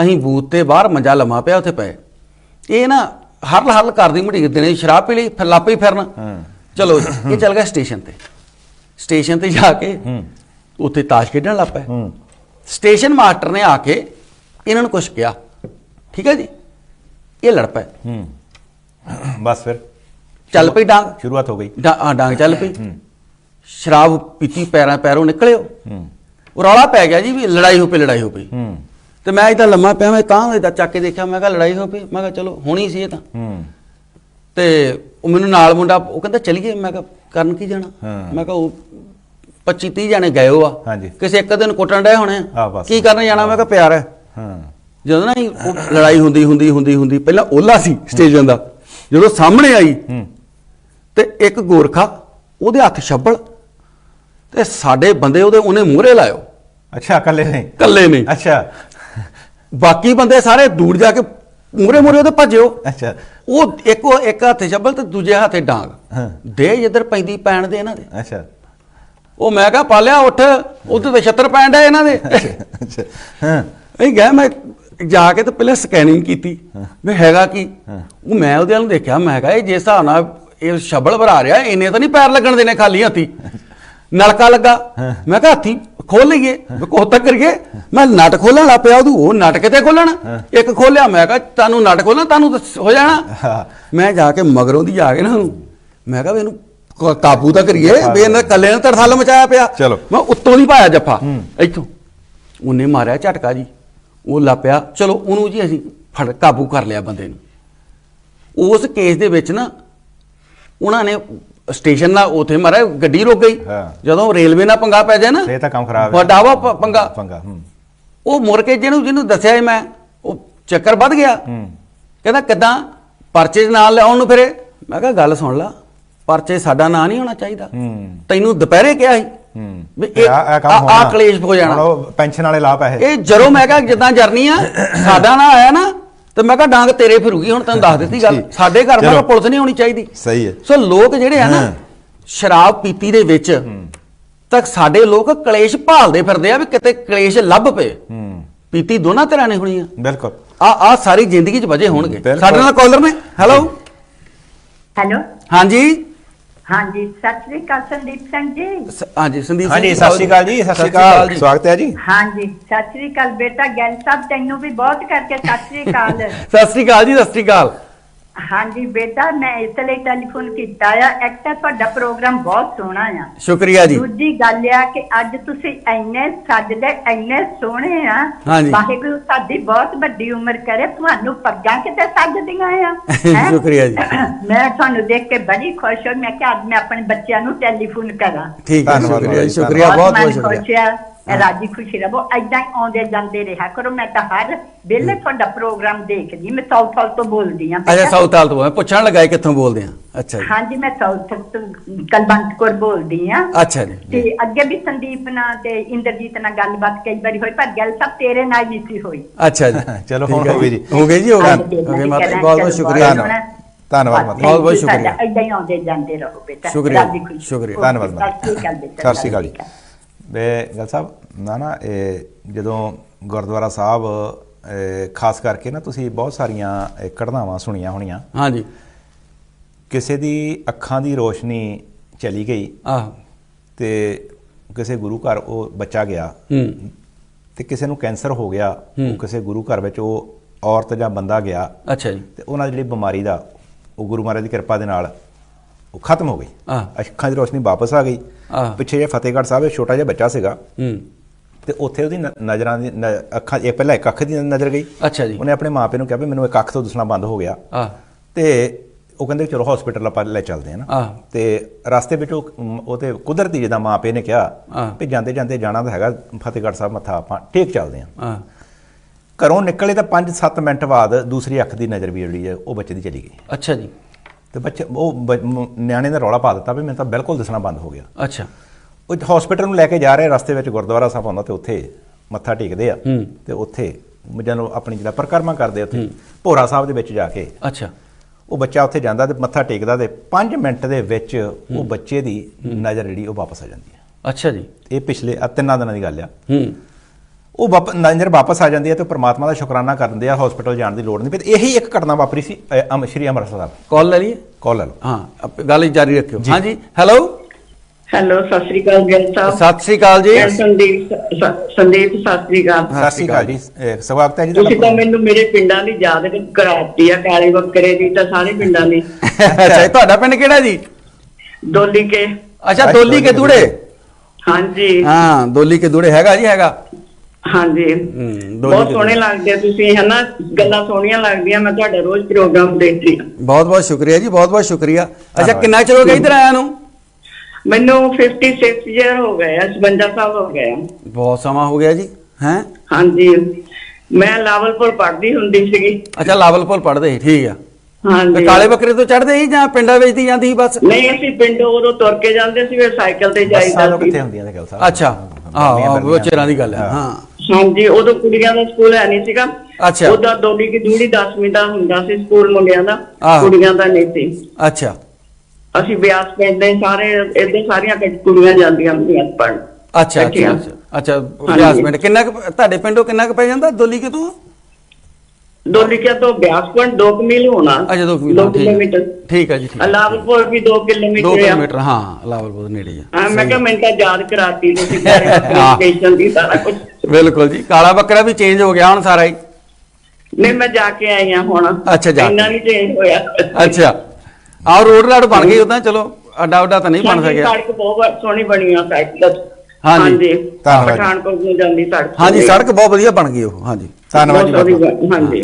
S1: ਅਸੀਂ ਬੂਥ ਤੇ ਬਾਹਰ ਮੰਜਾ ਲੰਮਾ ਪਿਆ ਉੱਥੇ ਪਏ। ਇਹ ਨਾ ਹਰ ਹਰ ਕਰਦੀ ਮੜੀ ਦਿਨੇ ਸ਼ਰਾਬ ਪੀ ਲਈ ਫਿਰ ਲਾਪੇ ਫਿਰਨ। ਚਲੋ ਜੀ, ਇਹ ਚੱਲ ਗਿਆ ਸਟੇਸ਼ਨ ਤੇ। ਸਟੇਸ਼ਨ ਤੇ ਜਾ ਕੇ ਉੱਥੇ ਤਾਸ਼ ਖੇਡਣ ਲੱਗ ਪਏ। ਸਟੇਸ਼ਨ ਮਾਸਟਰ ਨੇ ਆ ਕੇ ਇਹਨਾਂ ਨੂੰ ਕੁਝ ਕਿਹਾ। ਠੀਕ ਹੈ ਜੀ? ਇਹ ਲੜ ਪਏ।
S2: ਹੂੰ। ਬਸ ਫਿਰ।
S1: ਚੱਲ ਪਈ ਡਾਂਗ।
S2: ਸ਼ੁਰੂਆਤ ਹੋ ਗਈ।
S1: ਹਾਂ, ਡਾਂਗ ਚੱਲ ਪਈ। ਸ਼ਰਾਬ ਪੀਤੀ ਪੈਰਾਂ ਪੈਰੋਂ ਨਿਕਲਿਓ।
S2: ਹੂੰ।
S1: ਉਹ ਰੌਲਾ ਪੈ ਗਿਆ ਜੀ ਵੀ ਲੜਾਈ ਹੋ ਪਈ ਲੜਾਈ ਹੋ ਪਈ।
S2: ਹੂੰ।
S1: ਤੇ ਮੈਂ ਇਦਾਂ ਲੰਮਾ ਪਿਆ ਮੈਂ ਤਾਂ ਇਦਾਂ ਚੱਕ ਕੇ ਦੇਖਿਆ ਮੈਂ ਕਿਹਾ ਲੜਾਈ ਹੋ ਪਈ ਮੈਂ ਕਿਹਾ ਚਲੋ ਹੋਣੀ ਸੀ ਇਹ ਤਾਂ।
S2: ਹੂੰ।
S1: ਤੇ ਉਹ ਮੈਨੂੰ ਨਾਲ ਮੁੰਡਾ ਉਹ ਕਹਿੰਦਾ ਚਲੀਏ ਮੈਂ ਕਿਹਾ ਕਰਨ ਕੀ ਜਾਣਾ। ਮੈਂ ਕਿਹਾ ਉਹ 25 30 ਜਾਣੇ ਗਏ ਹੋ ਆ।
S2: ਹਾਂਜੀ।
S1: ਕਿਸੇ ਇੱਕ ਦਿਨ ਕੁੱਟਣ ਡਏ ਹੋਣੇ
S2: ਆ।
S1: ਆ
S2: ਬਸ।
S1: ਕੀ ਕਰਨ ਜਾਣਾ? ਮੈਂ ਕਿਹਾ ਪਿਆਰ ਹੈ।
S2: ਹਾਂ।
S1: ਜਦੋਂ ਨਾ ਇਹ ਉਹ ਲੜਾਈ ਹੁੰਦੀ ਹੁੰਦੀ ਹੁੰਦੀ ਹੁੰਦੀ ਪਹਿਲਾਂ ਓਲਾ ਸੀ ਸਟੇਸ਼ਨ ਦਾ। ਜਦੋਂ ਸਾਹਮਣੇ ਆਈ
S2: ਹੂੰ।
S1: ਤੇ ਇੱਕ ਗੋਰਖਾ ਉਹਦੇ ਹੱਥ ਛੱਬਲ ਤੇ ਸਾਡੇ ਬੰਦੇ ਉਹਦੇ ਉਹਨੇ ਮੂਹਰੇ ਲਾਇਓ।
S2: ਅੱਛਾ ਕੱਲੇ ਨੇ?
S1: ਕੱਲੇ ਨੇ।
S2: ਅੱਛਾ।
S1: ਬਾਕੀ ਬੰਦੇ ਸਾਰੇ ਦੂਰ ਜਾ ਕੇ ਮੂਹਰੇ ਮੂਹਰੇ ਉਹਦੇ ਭੱਜਿਓ।
S2: ਅੱਛਾ।
S1: ਉਹ ਇੱਕ ਇੱਕ ਹੱਥੇ ਛੱਬਲ ਤੇ ਦੂਜੇ ਹੱਥੇ ਡਾਂਗ।
S2: ਹਾਂ।
S1: ਦੇ ਜਿੱਧਰ ਪੈਂਦੀ ਪੈਣ ਦੇ ਇਹਨਾਂ ਦੇ।
S2: ਅੱਛਾ।
S1: ਉਹ ਮੈਂ ਕਿਹਾ ਪਾਲਿਆ ਉੱਠ ਉੱਧਰ ਤੇ ਛੱਤਰ ਪੈਣ ਦਾ ਇਹਨਾਂ ਦੇ।
S2: ਅੱਛਾ ਹਾਂ।
S1: ਇਹ ਗਿਆ ਮੈਂ ਜਾ ਕੇ ਤੇ ਪਹਿਲੇ ਸਕੈਨਿੰਗ ਕੀਤੀ। ਵੀ ਹੈਗਾ ਕੀ? ਉਹ ਮੈਂ ਉਹਦੇ ਵੱਲ ਦੇਖਿਆ ਮੈਂ ਕਿਹਾ ਇਹ ਜਿਸ ਹਿਸਾਬ ਨਾਲ ਇਹ ਛਬਲ ਭਰਾ ਰਿਹਾ ਇਹਨੇ ਤਾਂ ਨਹੀਂ ਪੈਰ ਲੱਗਣ ਦੇਣੇ ਖਾਲੀ ਹੱਥੀ। ਨਲਕਾ ਲੱਗਾ। ਮੈਂ ਕਿਹਾ ਹੱਥੀ ਖੋਲ ਲਈਏ ਤੱਕ ਕਰੀਏ। ਮੈਂ ਨਟ ਖੋਲਣ ਲੱਗ ਪਿਆ ਉਹਦੂ ਉਹ ਨਟ ਕਿਤੇ ਖੋਲਣ ਇੱਕ ਖੋਲਿਆ ਮੈਂ ਕਿਹਾ ਤੁਹਾਨੂੰ ਨਟ ਖੋਲਣਾ ਤੁਹਾਨੂੰ ਹੋ ਜਾਣਾ। ਮੈਂ ਜਾ ਕੇ ਮਗਰੋਂ ਦੀ ਜਾ ਕੇ ਨਾ ਉਹਨੂੰ ਮੈਂ ਕਿਹਾ ਵੀ ਇਹਨੂੰ ਕਾਬੂ ਤਾਂ ਕਰੀਏ ਵੀ ਇਹਨਾਂ ਕੱਲੇ ਨੇ ਤੜਥਲ ਮਚਾਇਆ ਪਿਆ। ਮੈਂ ਉੱਤੋਂ ਦੀ ਪਾਇਆ ਜੱਫਾ। ਇੱਥੋਂ। ਉਹਨੇ ਮਾਰਿਆ ਝਟਕਾ ਜੀ। ਉਹ ਲਾਪਿਆ ਚਲੋ ਉਹਨੂੰ ਜੀ ਅਸੀਂ ਫੜ ਕਾਬੂ ਕਰ ਲਿਆ ਬੰਦੇ ਨੂੰ। ਉਸ ਕੇਸ ਦੇ ਵਿੱਚ ਨਾ ਉਹਨਾਂ ਨੇ ਸਟੇਸ਼ਨ ਨਾਲ ਉਥੇ ਮਾਰਿਆ ਗੱਡੀ ਰੁਕ ਗਈ।
S2: ਹਾਂ।
S1: ਜਦੋਂ ਰੇਲਵੇ ਨਾਲ ਪੰਗਾ ਪੈ ਜਾਏ ਨਾ
S2: ਇਹ ਤਾਂ ਕੰਮ ਖਰਾਬ ਹੈ।
S1: ਵੱਡਾ ਵਾ ਪ- ਪੰਗਾ।
S2: ਪੰਗਾ ਹੂੰ।
S1: ਉਹ ਮੁੜ ਕੇ ਜਿਹਨੂੰ ਜਿਹਨੂੰ ਦੱਸਿਆ ਸੀ ਮੈਂ ਉਹ ਚੱਕਰ ਵੱਧ ਗਿਆ।
S2: ਹੂੰ।
S1: ਕਹਿੰਦਾ ਕਿਦਾਂ? ਪਰਚੇ ਦੇ ਨਾਲ ਲਿਆਉਣ ਨੂੰ ਫਿਰੇ? ਮੈਂ ਕਿਹਾ ਗੱਲ ਸੁਣ ਲਾ। ਪਰਚੇ ਸਾਡਾ ਨਾਂ ਨਹੀਂ ਹੋਣਾ ਚਾਹੀਦਾ।
S2: ਹੂੰ।
S1: ਤੈਨੂੰ ਦੁਪਹਿਰੇ ਕਿਹਾ ਸੀ
S2: ਹੂੰ।
S1: ਵੀ ਇਹ ਆ। ਕਲੇਸ਼ ਹੋ
S2: ਹੁਣ
S1: ਜਾਣਾ
S2: ਉਹ ਪੈਨਸ਼ਨ ਵਾਲੇ ਲਾ ਪੈਸੇ।
S1: ਇਹ ਜਦੋਂ ਮੈਂ ਕਿਹਾ ਜਿੱਦਾਂ ਜਰਨੀ ਆ ਸਾਡਾ ਨਾਂ ਆਇਆ ਨਾ ਤੇ ਮੈਂ ਕਿਹਾ ਡਾਂਗ ਤੇਰੇ ਫਿਰੂਗੀ ਹੁਣ ਤੈਨੂੰ ਦੱਸ ਦਿੱਤੀ ਗੱਲ। ਸਾਡੇ ਘਰ ਮੈਂ ਪੁਲਿਸ ਨਹੀਂ ਹੋਣੀ ਚਾਹੀਦੀ।
S2: ਸਹੀ ਹੈ।
S1: ਸੋ ਲੋਕ ਜਿਹੜੇ ਆ ਨਾ। ਸ਼ਰਾਬ ਪੀਤੀ ਦੇ ਵਿੱਚ ਤੱਕ ਸਾਡੇ ਲੋਕ ਕਲੇਸ਼ ਭਾਲਦੇ ਫਿਰਦੇ ਆ ਵੀ ਕਿਤੇ ਕਲੇਸ਼ ਲੱਭ ਪਏ। ਪੀਤੀ ਦੋਨਾਂ ਤਰ੍ਹਾਂ ਨੇ ਹੋਣੀ ਆ
S2: ਬਿਲਕੁਲ।
S1: ਆ ਆ ਸਾਰੀ ਜ਼ਿੰਦਗੀ 'ਚ ਵਜੇ ਹੋਣਗੇ। ਸਾਡੇ ਨਾਲ ਕਾਲਰ ਨੇ। ਹੈਲੋ
S3: ਹੈਲੋ
S1: ਹਾਂਜੀ?
S3: ਹਾਂਜੀ ਸਤਿ ਸ੍ਰੀ ਅਕਾਲ ਸੰਦੀਪ ਸਿੰਘ ਜੀ।
S1: ਸ- ਹਾਂਜੀ ਸੰਦੀਪ
S2: ਹਾਂਜੀ ਸਤਿ ਸ਼੍ਰੀ ਅਕਾਲ ਜੀ ਸਤਿ ਸ਼੍ਰੀ ਅਕਾਲ
S1: ਜੀ।
S2: ਸਵਾਗਤ ਹੈ ਜੀ।
S3: ਹਾਂਜੀ ਸਤਿ ਸ੍ਰੀ ਅਕਾਲ ਬੇਟਾ ਗੱਲ ਸਾਹਿਬ ਤੈਨੂੰ ਵੀ ਬਹੁਤ ਕਰਕੇ ਸਤਿ ਸ੍ਰੀ ਅਕਾਲ।
S1: ਸਤਿ ਸ੍ਰੀ ਅਕਾਲ ਜੀ ਸਤਿ ਸ੍ਰੀ ਅਕਾਲ।
S3: ਹਾਂਜੀ ਬੇਟਾ ਮੈਂ ਇਸ ਲਈ ਟੈਲੀਫੋਨ ਕੀਤਾ ਆ। ਇੱਕ ਤਾਂ ਤੁਹਾਡਾ ਪ੍ਰੋਗਰਾਮ ਬਹੁਤ ਸੋਹਣਾ ਆ।
S1: ਸ਼ੁਕਰੀਆ ਜੀ।
S3: ਦੂਜੀ ਗੱਲ ਆ ਕਿ ਅੱਜ ਤੁਸੀਂ ਇੰਨੇ ਸੱਜਦੇ ਇੰਨੇ ਸੋਹਣੇ ਆ।
S1: ਹਾਂਜੀ।
S3: ਵਾਹਿਗੁਰੂ ਸਾਡੀ ਬਹੁਤ ਵੱਡੀ ਉਮਰ ਕਰੇ ਤੁਹਾਨੂੰ ਪੱਗਾਂ ਕਿਤੇ ਸੱਜਦੀਆਂ ਆ। ਹੈਂ?
S1: ਸ਼ੁਕਰੀਆ ਜੀ।
S3: ਮੈਂ ਤੁਹਾਨੂੰ ਦੇਖ ਕੇ ਬੜੀ ਖੁਸ਼ ਹੋਈ। ਮੈਂ ਕਿਹਾ ਅੱਜ ਮੈਂ ਆਪਣੇ ਬੱਚਿਆਂ ਨੂੰ ਟੈਲੀਫੋਨ ਕਰਾਂ।
S1: ਠੀਕ ਹੈ
S2: ਧੰਨਵਾਦ
S1: ਸ਼ੁਕਰੀਆ ਜੀ
S2: ਜੀ,
S1: ਸ਼ੁਕਰੀਆ ਬਹੁਤ ਬਹੁਤ ਸ਼ੁਕਰੀਆ।
S3: ਖੁਸ਼ ਆ। ਰਾਜੀ ਖੁਸ਼ੀ ਰਹੋ ਐਦਾਂ ਹੀ ਆਉਂਦੇ ਜਾਂਦੇ ਰਿਹਾ ਕਰੋ ਮੈਂ ਤਾਂ ਹਰ ਵੇਲੇ ਤੁਹਾਡਾ ਪ੍ਰੋਗਰਾਮ ਦੇਖਦੀ ਮੈਂ ਸਾਊਥ ਹਾਲ ਤੋਂ ਬੋਲਦੀ ਆ
S1: ਅੱਛਾ ਸਾਊਥ ਹਾਲ ਤੋਂ ਮੈਂ ਪੁੱਛਣ ਲੱਗਾ ਕਿੱਥੋਂ ਬੋਲਦੇ ਆ? ਅੱਛਾ ਜੀ।
S3: ਹਾਂਜੀ ਮੈਂ ਸਾਊਥ ਤੋਂ ਕਲਵੰਤ ਕੌਰ ਬੋਲਦੀ ਆ
S1: ਅੱਛਾ ਜੀ।
S3: ਤੇ ਅੱਗੇ ਵੀ ਸੰਦੀਪ ਨਾਲ ਤੇ ਇੰਦਰਜੀਤ ਨਾਲ ਗੱਲਬਾਤ ਕਈ ਵਾਰੀ ਹੋਈ ਪਰ ਗੱਲ ਸਭ ਤੇਰੇ ਨਾਲ ਨਹੀਂ ਸੀ ਹੋਈ।
S1: ਅੱਛਾ ਜੀ।
S2: ਚਲੋ, ਹੁਣ
S1: ਹੈ
S2: ਹੋ ਗਈ ਜੀ।
S1: ਹੋ ਗਈ ਜੀ ਹੋ ਗਈ ਹੋ ਗਈ ਮਾਤਾ ਬਹੁਤ ਬਹੁਤ ਸ਼ੁਕਰੀਆ।
S2: ਧੰਨਵਾਦ। ਧੰਨਵਾਦ ਮਾਤਾ।
S1: ਬਹੁਤ ਬਹੁਤ ਸ਼ੁਕਰੀਆ।
S3: ਐਦਾਂ ਹੀ ਆਉਂਦੇ ਜਾਂਦੇ ਰਹੋ ਬੇਟਾ।
S1: ਸ਼ੁਕਰੀਆ,
S3: ਰਾਜੀ ਖੁਸ਼ੀ।
S1: ਸ਼ੁਕਰੀਆ।
S2: ਧੰਨਵਾਦ ਮਾਤਾ
S3: ਸਤਿ ਸ਼੍ਰੀ ਅਕਾਲ ਬੇਟਾ।
S2: ਸਤਿ ਸ਼੍ਰੀ ਅਕਾਲ ਜੀ। ਵੇ ਗੱਲ ਸਾਹਿਬ ਨਾ ਨਾ ਇਹ ਜਦੋਂ ਗੁਰਦੁਆਰਾ ਸਾਹਿਬ ਖਾਸ ਕਰਕੇ ਨਾ ਤੁਸੀਂ ਬਹੁਤ ਸਾਰੀਆਂ ਘਟਨਾਵਾਂ ਸੁਣੀਆਂ ਹੋਣੀਆਂ।
S1: ਹਾਂਜੀ।
S2: ਕਿਸੇ ਦੀ ਅੱਖਾਂ ਦੀ ਰੋਸ਼ਨੀ ਚਲੀ ਗਈ
S1: ਆਹ।
S2: ਤੇ ਕਿਸੇ ਗੁਰੂ ਘਰ ਉਹ ਬੱਚਾ ਗਿਆ
S1: ਹੂੰ।
S2: ਤੇ ਕਿਸੇ ਨੂੰ ਕੈਂਸਰ ਹੋ ਗਿਆ। ਉਹ ਕਿਸੇ ਗੁਰੂ ਘਰ ਵਿੱਚ ਉਹ ਔਰਤ ਜਾਂ ਬੰਦਾ ਗਿਆ
S1: ਅੱਛਾ ਜੀ।
S2: ਤੇ ਉਹਨਾਂ ਦੀ ਜਿਹੜੀ ਬਿਮਾਰੀ ਦਾ ਉਹ ਗੁਰੂ ਮਹਾਰਾਜ ਦੀ ਕਿਰਪਾ ਦੇ ਨਾਲ ਉਹ ਖਤਮ ਹੋ ਗਈ। ਅੱਖਾਂ ਦੀ ਰੋਸ਼ਨੀ ਵਾਪਸ ਆ ਗਈ। ਪਿੱਛੇ ਜੇ ਫਤਿਹਗੜ੍ਹ ਸਾਹਿਬ ਇੱਕ ਛੋਟਾ ਜਿਹਾ ਬੱਚਾ ਸੀਗਾ।
S1: ਹੂੰ।
S2: ਤੇ ਉੱਥੇ ਉਹਦੀ ਨਜ਼ਰਾਂ ਦੀ ਅੱਖਾਂ ਇਹ ਪਹਿਲਾਂ ਇੱਕ ਅੱਖ ਦੀ ਨਜ਼ਰ ਗਈ।
S1: ਅੱਛਾ ਜੀ।
S2: ਉਹਨੇ ਆਪਣੇ ਮਾਪੇ ਨੂੰ ਕਿਹਾ ਵੀ ਮੈਨੂੰ ਇੱਕ ਅੱਖ ਤੋਂ ਦਿਸਣਾ ਬੰਦ ਹੋ ਗਿਆ। ਤੇ ਉਹ ਕਹਿੰਦੇ ਚਲੋ ਹਸਪੀਟਲ ਆਪਾਂ ਲੈ ਚੱਲਦੇ ਹਾਂ ਨਾ। ਤੇ ਰਸਤੇ ਵਿੱਚ ਉਹ ਤੇ ਕੁਦਰਤੀ ਜਿਹਦਾ ਮਾਪੇ ਨੇ ਕਿਹਾ। ਵੀ ਜਾਂਦੇ ਜਾਂਦੇ ਜਾਣਾ ਤਾਂ ਹੈਗਾ ਫਤਿਹਗੜ੍ਹ ਸਾਹਿਬ ਮੱਥਾ ਆਪਾਂ ਠੀਕ ਚੱਲਦੇ ਹਾਂ।
S1: ਆਹ
S2: ਘਰੋਂ ਨਿਕਲੇ ਤਾਂ 5-7 ਮਿੰਟ ਬਾਅਦ ਦੂਸਰੀ ਅੱਖ ਦੀ ਨਜ਼ਰ ਵੀ ਜਿਹੜੀ ਹੈ ਉਹ ਬੱਚੇ ਦੀ ਚਲੀ ਗਈ।
S1: ਅੱਛਾ ਜੀ।
S2: ਤੇ ਬੱਚੇ ਉਹ ਮ- ਨਿਆਣੇ ਨੇ ਰੌਲਾ ਪਾ ਦਿੱਤਾ ਵੀ ਮੈਨੂੰ ਤਾਂ ਬਿਲਕੁਲ ਦਿਸਣਾ ਬੰਦ ਹੋ ਗਿਆ।
S1: ਅੱਛਾ।
S2: ਉਹ ਹਸਪੀਟਲ ਨੂੰ ਲੈ ਕੇ ਜਾ ਰਹੇ ਰਸਤੇ ਵਿੱਚ ਗੁਰਦੁਆਰਾ ਸਾਹਿਬ ਆਉਂਦਾ ਤੇ ਉੱਥੇ ਮੱਥਾ ਟੇਕਦੇ ਆ। ਤੇ ਉੱਥੇ ਜਦੋਂ ਆਪਣੀ ਜਿਹੜਾ ਪਰਿਕਰਮਾ ਕਰਦੇ ਉੱਥੇ ਭੋਰਾ ਸਾਹਿਬ ਦੇ ਵਿੱਚ ਜਾ ਕੇ।
S1: ਅੱਛਾ।
S2: ਉਹ ਬੱਚਾ ਉੱਥੇ ਜਾਂਦਾ ਤੇ ਮੱਥਾ ਟੇਕਦਾ ਤੇ 5 ਮਿੰਟ ਦੇ ਵਿੱਚ ਉਹ ਬੱਚੇ ਦੀ ਨਜ਼ਰ ਜਿਹੜੀ ਉਹ ਵਾਪਸ ਆ ਜਾਂਦੀ ਹੈ।
S1: ਅੱਛਾ ਜੀ।
S2: ਇਹ ਪਿਛਲੇ ਤਿੰਨਾਂ ਦਿਨਾਂ ਦੀ ਗੱਲ ਆ।
S1: ਹੂੰ।
S2: ਉਹ ਵਾਪ- ਨਜ਼ਰ ਵਾਪਸ ਆ ਜਾਂਦੀ ਹੈ ਤੇ ਪ੍ਰਮਾਤਮਾ ਦਾ ਸ਼ੁਕਰਾਨਾ ਕਰਦੇ ਆ ਹਸਪੀਟਲ ਜਾਣ ਦੀ ਲੋੜ ਨਹੀਂ। ਪਈ ਇਹੀ ਇੱਕ ਘਟਨਾ ਵਾਪਰੀ ਸੀ ਅਮ- ਸ਼੍ਰੀ ਅੰਮ੍ਰਿਤਸਰ ਸਾਹਿਬ।
S1: ਕਾਲ ਲੈ ਲਈਏ?
S2: ਕਾਲ ਲੈ ਲਓ।
S1: ਹਾਂ ਗੱਲ ਜਾਰੀ ਰੱਖਿਓ। ਹਾਂਜੀ ਹੈਲੋ
S4: ਹੈਲੋ ਸਤਿ ਸ੍ਰੀ ਅਕਾਲ ਗਿਲ ਸਾਹਿਬ।
S1: ਸਤਿ ਸ੍ਰੀ ਅਕਾਲ ਜੀ।
S4: ਮੈਂ ਸੰਦੀਪ ਸੰਦੀਪ ਸਤਿ ਸ੍ਰੀ ਅਕਾਲ।
S2: ਸਤਿ ਸ਼੍ਰੀ ਅਕਾਲ ਜੀ। ਸਵਾਗਤ ਹੈ ਜੀ
S4: ਤੁਸੀਂ ਤਾਂ ਮੈਨੂੰ ਮੇਰੇ ਪਿੰਡਾਂ ਦੀ ਯਾਦ ਕਰਾਤੀ ਆ ਕਾਲੇ ਬੱਕਰੇ ਦੀ ਤਾਂ ਸਾਰੇ ਪਿੰਡਾਂ ਦੀ।
S1: ਅੱਛਾ ਤੁਹਾਡਾ ਪਿੰਡ ਕਿਹੜਾ ਜੀ?
S4: ਦੋਲੀ ਕੇ।
S1: ਅੱਛਾ ਦੋਲੀ ਕੇ ਦੂੜੇ?
S4: ਹਾਂਜੀ।
S1: ਹਾਂ ਦੋਲੀ ਕੇ ਦੂੜੇ ਹੈਗਾ ਜੀ ਹੈਗਾ।
S4: ਹਾਂਜੀ। ਬਹੁਤ ਸੋਹਣੇ। ਲੱਗਦੇ ਤੁਸੀਂ ਹਨਾ? ਗੱਲਾਂ ਸੋਹਣੀਆਂ ਲੱਗਦੀਆਂ ਮੈਂ ਤੁਹਾਡਾ ਰੋਜ਼ ਪ੍ਰੋਗਰਾਮ ਦੇਖਦੀ ਹਾਂ।
S1: ਬਹੁਤ ਬਹੁਤ ਸ਼ੁਕਰੀਆ ਜੀ ਬਹੁਤ ਬਹੁਤ ਸ਼ੁਕਰੀਆ। ਅੱਛਾ। ਕਿੰਨਾ ਚਿਰ ਹੋ ਗਿਆ ਇੱਧਰ ਆਇਆ ਨੂੰ?
S4: ਮੈਨੂੰ 56 ਇਅਰ ਹੋ ਗਏ ਆ 56 ਸਾਲ ਹੋ ਗਏ ਆ।
S1: ਬਹੁਤ ਸਮਾਂ ਹੋ ਗਿਆ ਜੀ ਹੈ?
S4: ਹਾਂਜੀ। ਮੈਂ ਲਾਵਲਪੁਰ ਪੜ੍ਹਦੀ ਹੁੰਦੀ ਸੀਗੀ।
S1: ਅੱਛਾ ਲਾਵਲਪੁਰ ਪੜਦੇ ਸੀ ਠੀਕ ਆ। ਤੇ
S4: ਹਾਂਜੀ
S1: ਕਾਲੇ ਬੱਕਰੇ ਤੋਂ ਚੜਦੇ ਸੀ ਜਾਂ ਪਿੰਡਾਂ ਵਿੱਚ ਦੀ ਜਾਂਦੀ ਸੀ ਬੱਸ?
S4: ਨਹੀਂ ਅਸੀਂ ਪਿੰਡ ਉਦੋਂ ਤੁਰ ਕੇ ਜਾਂਦੇ ਸੀ ਫਿਰ ਸਾਈਕਲ ਤੇ ਜਾਈਦਾ ਸੀ।
S2: ਕਿੱਥੇ ਹੁੰਦੀਆਂ ਨੇ ਗੱਲ ਸਾਹਿਬ
S1: ਅੱਛਾ। ਆਹ ਉਹ ਚਿਰਾਂ ਦੀ ਗੱਲ ਹੈ ਹਾਂ।
S4: ਹਾਂਜੀ ਉਦੋਂ ਕੁੜੀਆਂ ਦਾ ਸਕੂਲ ਹੈ ਨਹੀਂ ਸੀਗਾ।
S1: ਅੱਛਾ।
S4: ਉਹਦਾ ਦੋਲੀ ਕੀ ਦੂੜੀ 10ਵੀਂ ਦਾ ਹੁੰਦਾ ਸੀ ਸਕੂਲ ਮੁੰਡਿਆਂ ਦਾ
S1: ਆਹੋ।
S4: ਕੁੜੀਆਂ ਦਾ ਨਹੀਂ ਸੀ।
S1: ਅੱਛਾ।
S4: ਅਸੀਂ ਬਿਆਸ ਪਿੰਡ ਦੇ ਸਾਰੇ ਇੱਥੇ ਸਾਰੀਆਂ ਕੁ- ਕੁੜੀਆਂ ਜਾਂਦੀਆਂ ਹੁੰਦੀਆਂ ਪੜ੍ਹਨ।
S1: ਅੱਛਾ ਅੱਛਾ ਅੱਛਾ। ਅੱਛਾ ਬਿਆਸ ਪਿੰਡ। ਕਿੰਨਾ ਕੁ ਤੁਹਾਡੇ ਪਿੰਡੋਂ ਕਿੰਨਾ ਕੁ ਪੈ ਜਾਂਦਾ ਦੋਲੀ ਤੋਂ
S4: ਬਿਆਸ ਪਿੰਡ 2 ਮੀਲ ਹੋਣਾ।
S1: ਅੱਛਾ 2
S4: ਦੋ ਕਿਲੋਮੀਟਰ।
S1: ਠੀਕ ਹੈ ਜੀ ਠੀਕ ਹੈ।
S4: ਅਲਾਵਪੁਰ ਵੀ 2
S1: 2
S4: ਕਿਲੋਮੀਟਰ ਆ।
S1: ਕਿਲੋਮੀਟਰ ਹਾਂ ਲਾਵਲਪੁਰ ਦੇ ਨੇੜੇ ਹੀ ਆ।
S4: ਹਾਂ ਮੈਂ ਕਿਹਾ ਮੈਨੂੰ ਤਾਂ ਯਾਦ ਕਰਾਤੀ ਤੁਸੀਂ। ਸਟੇਸ਼ਨ ਦੀ ਸਾਰਾ ਕੁਝ
S1: ਬਿਲਕੁਲ ਜੀ ਕਾਲਾ ਬੱਕਰਾ ਵੀ ਚੇਂਜ ਹੋ ਗਿਆ ਹੁਣ ਸਾਰਾ ਹੀ।
S4: ਨਹੀਂ ਮੈਂ ਜਾ ਕੇ ਆਈ ਹਾਂ ਹੁਣ।
S1: ਅੱਛਾ, ਜਾ ਕੇ।
S4: ਇੰਨਾ ਨਹੀਂ ਚੇਂਜ ਹੋਇਆ।
S1: ਅੱਛਾ। ਆਹ ਰੋਡ ਰਾਡ ਬਣ ਗਈ ਉਦਾਂ ਚਲੋ ਅੱਡਾ ਉੱਡਾ ਤਾਂ ਨਹੀਂ ਬਣ ਸਕਿਆ।
S4: ਸੜਕ ਬਹੁਤ ਸੋਹਣੀ ਬਣੀ ਆ ਸਾਈਡ ਦਾ।
S1: ਹਾਂਜੀ।
S2: ਧੰਨਵਾਦ ਜੀ।
S4: ਪਠਾਨਕੋਟ ਨੂੰ ਜਾਂਦੀ ਸੜਕ
S1: ਹਾਂਜੀ ਸੜਕ ਬਹੁਤ ਵਧੀਆ ਬਣ ਗਈ ਉਹ ਹਾਂਜੀ।
S2: ਧੰਨਵਾਦ ਜੀ
S4: ਬਹੁਤ
S2: ਬਹੁਤ
S4: ਵਧੀਆ, ਹਾਂਜੀ।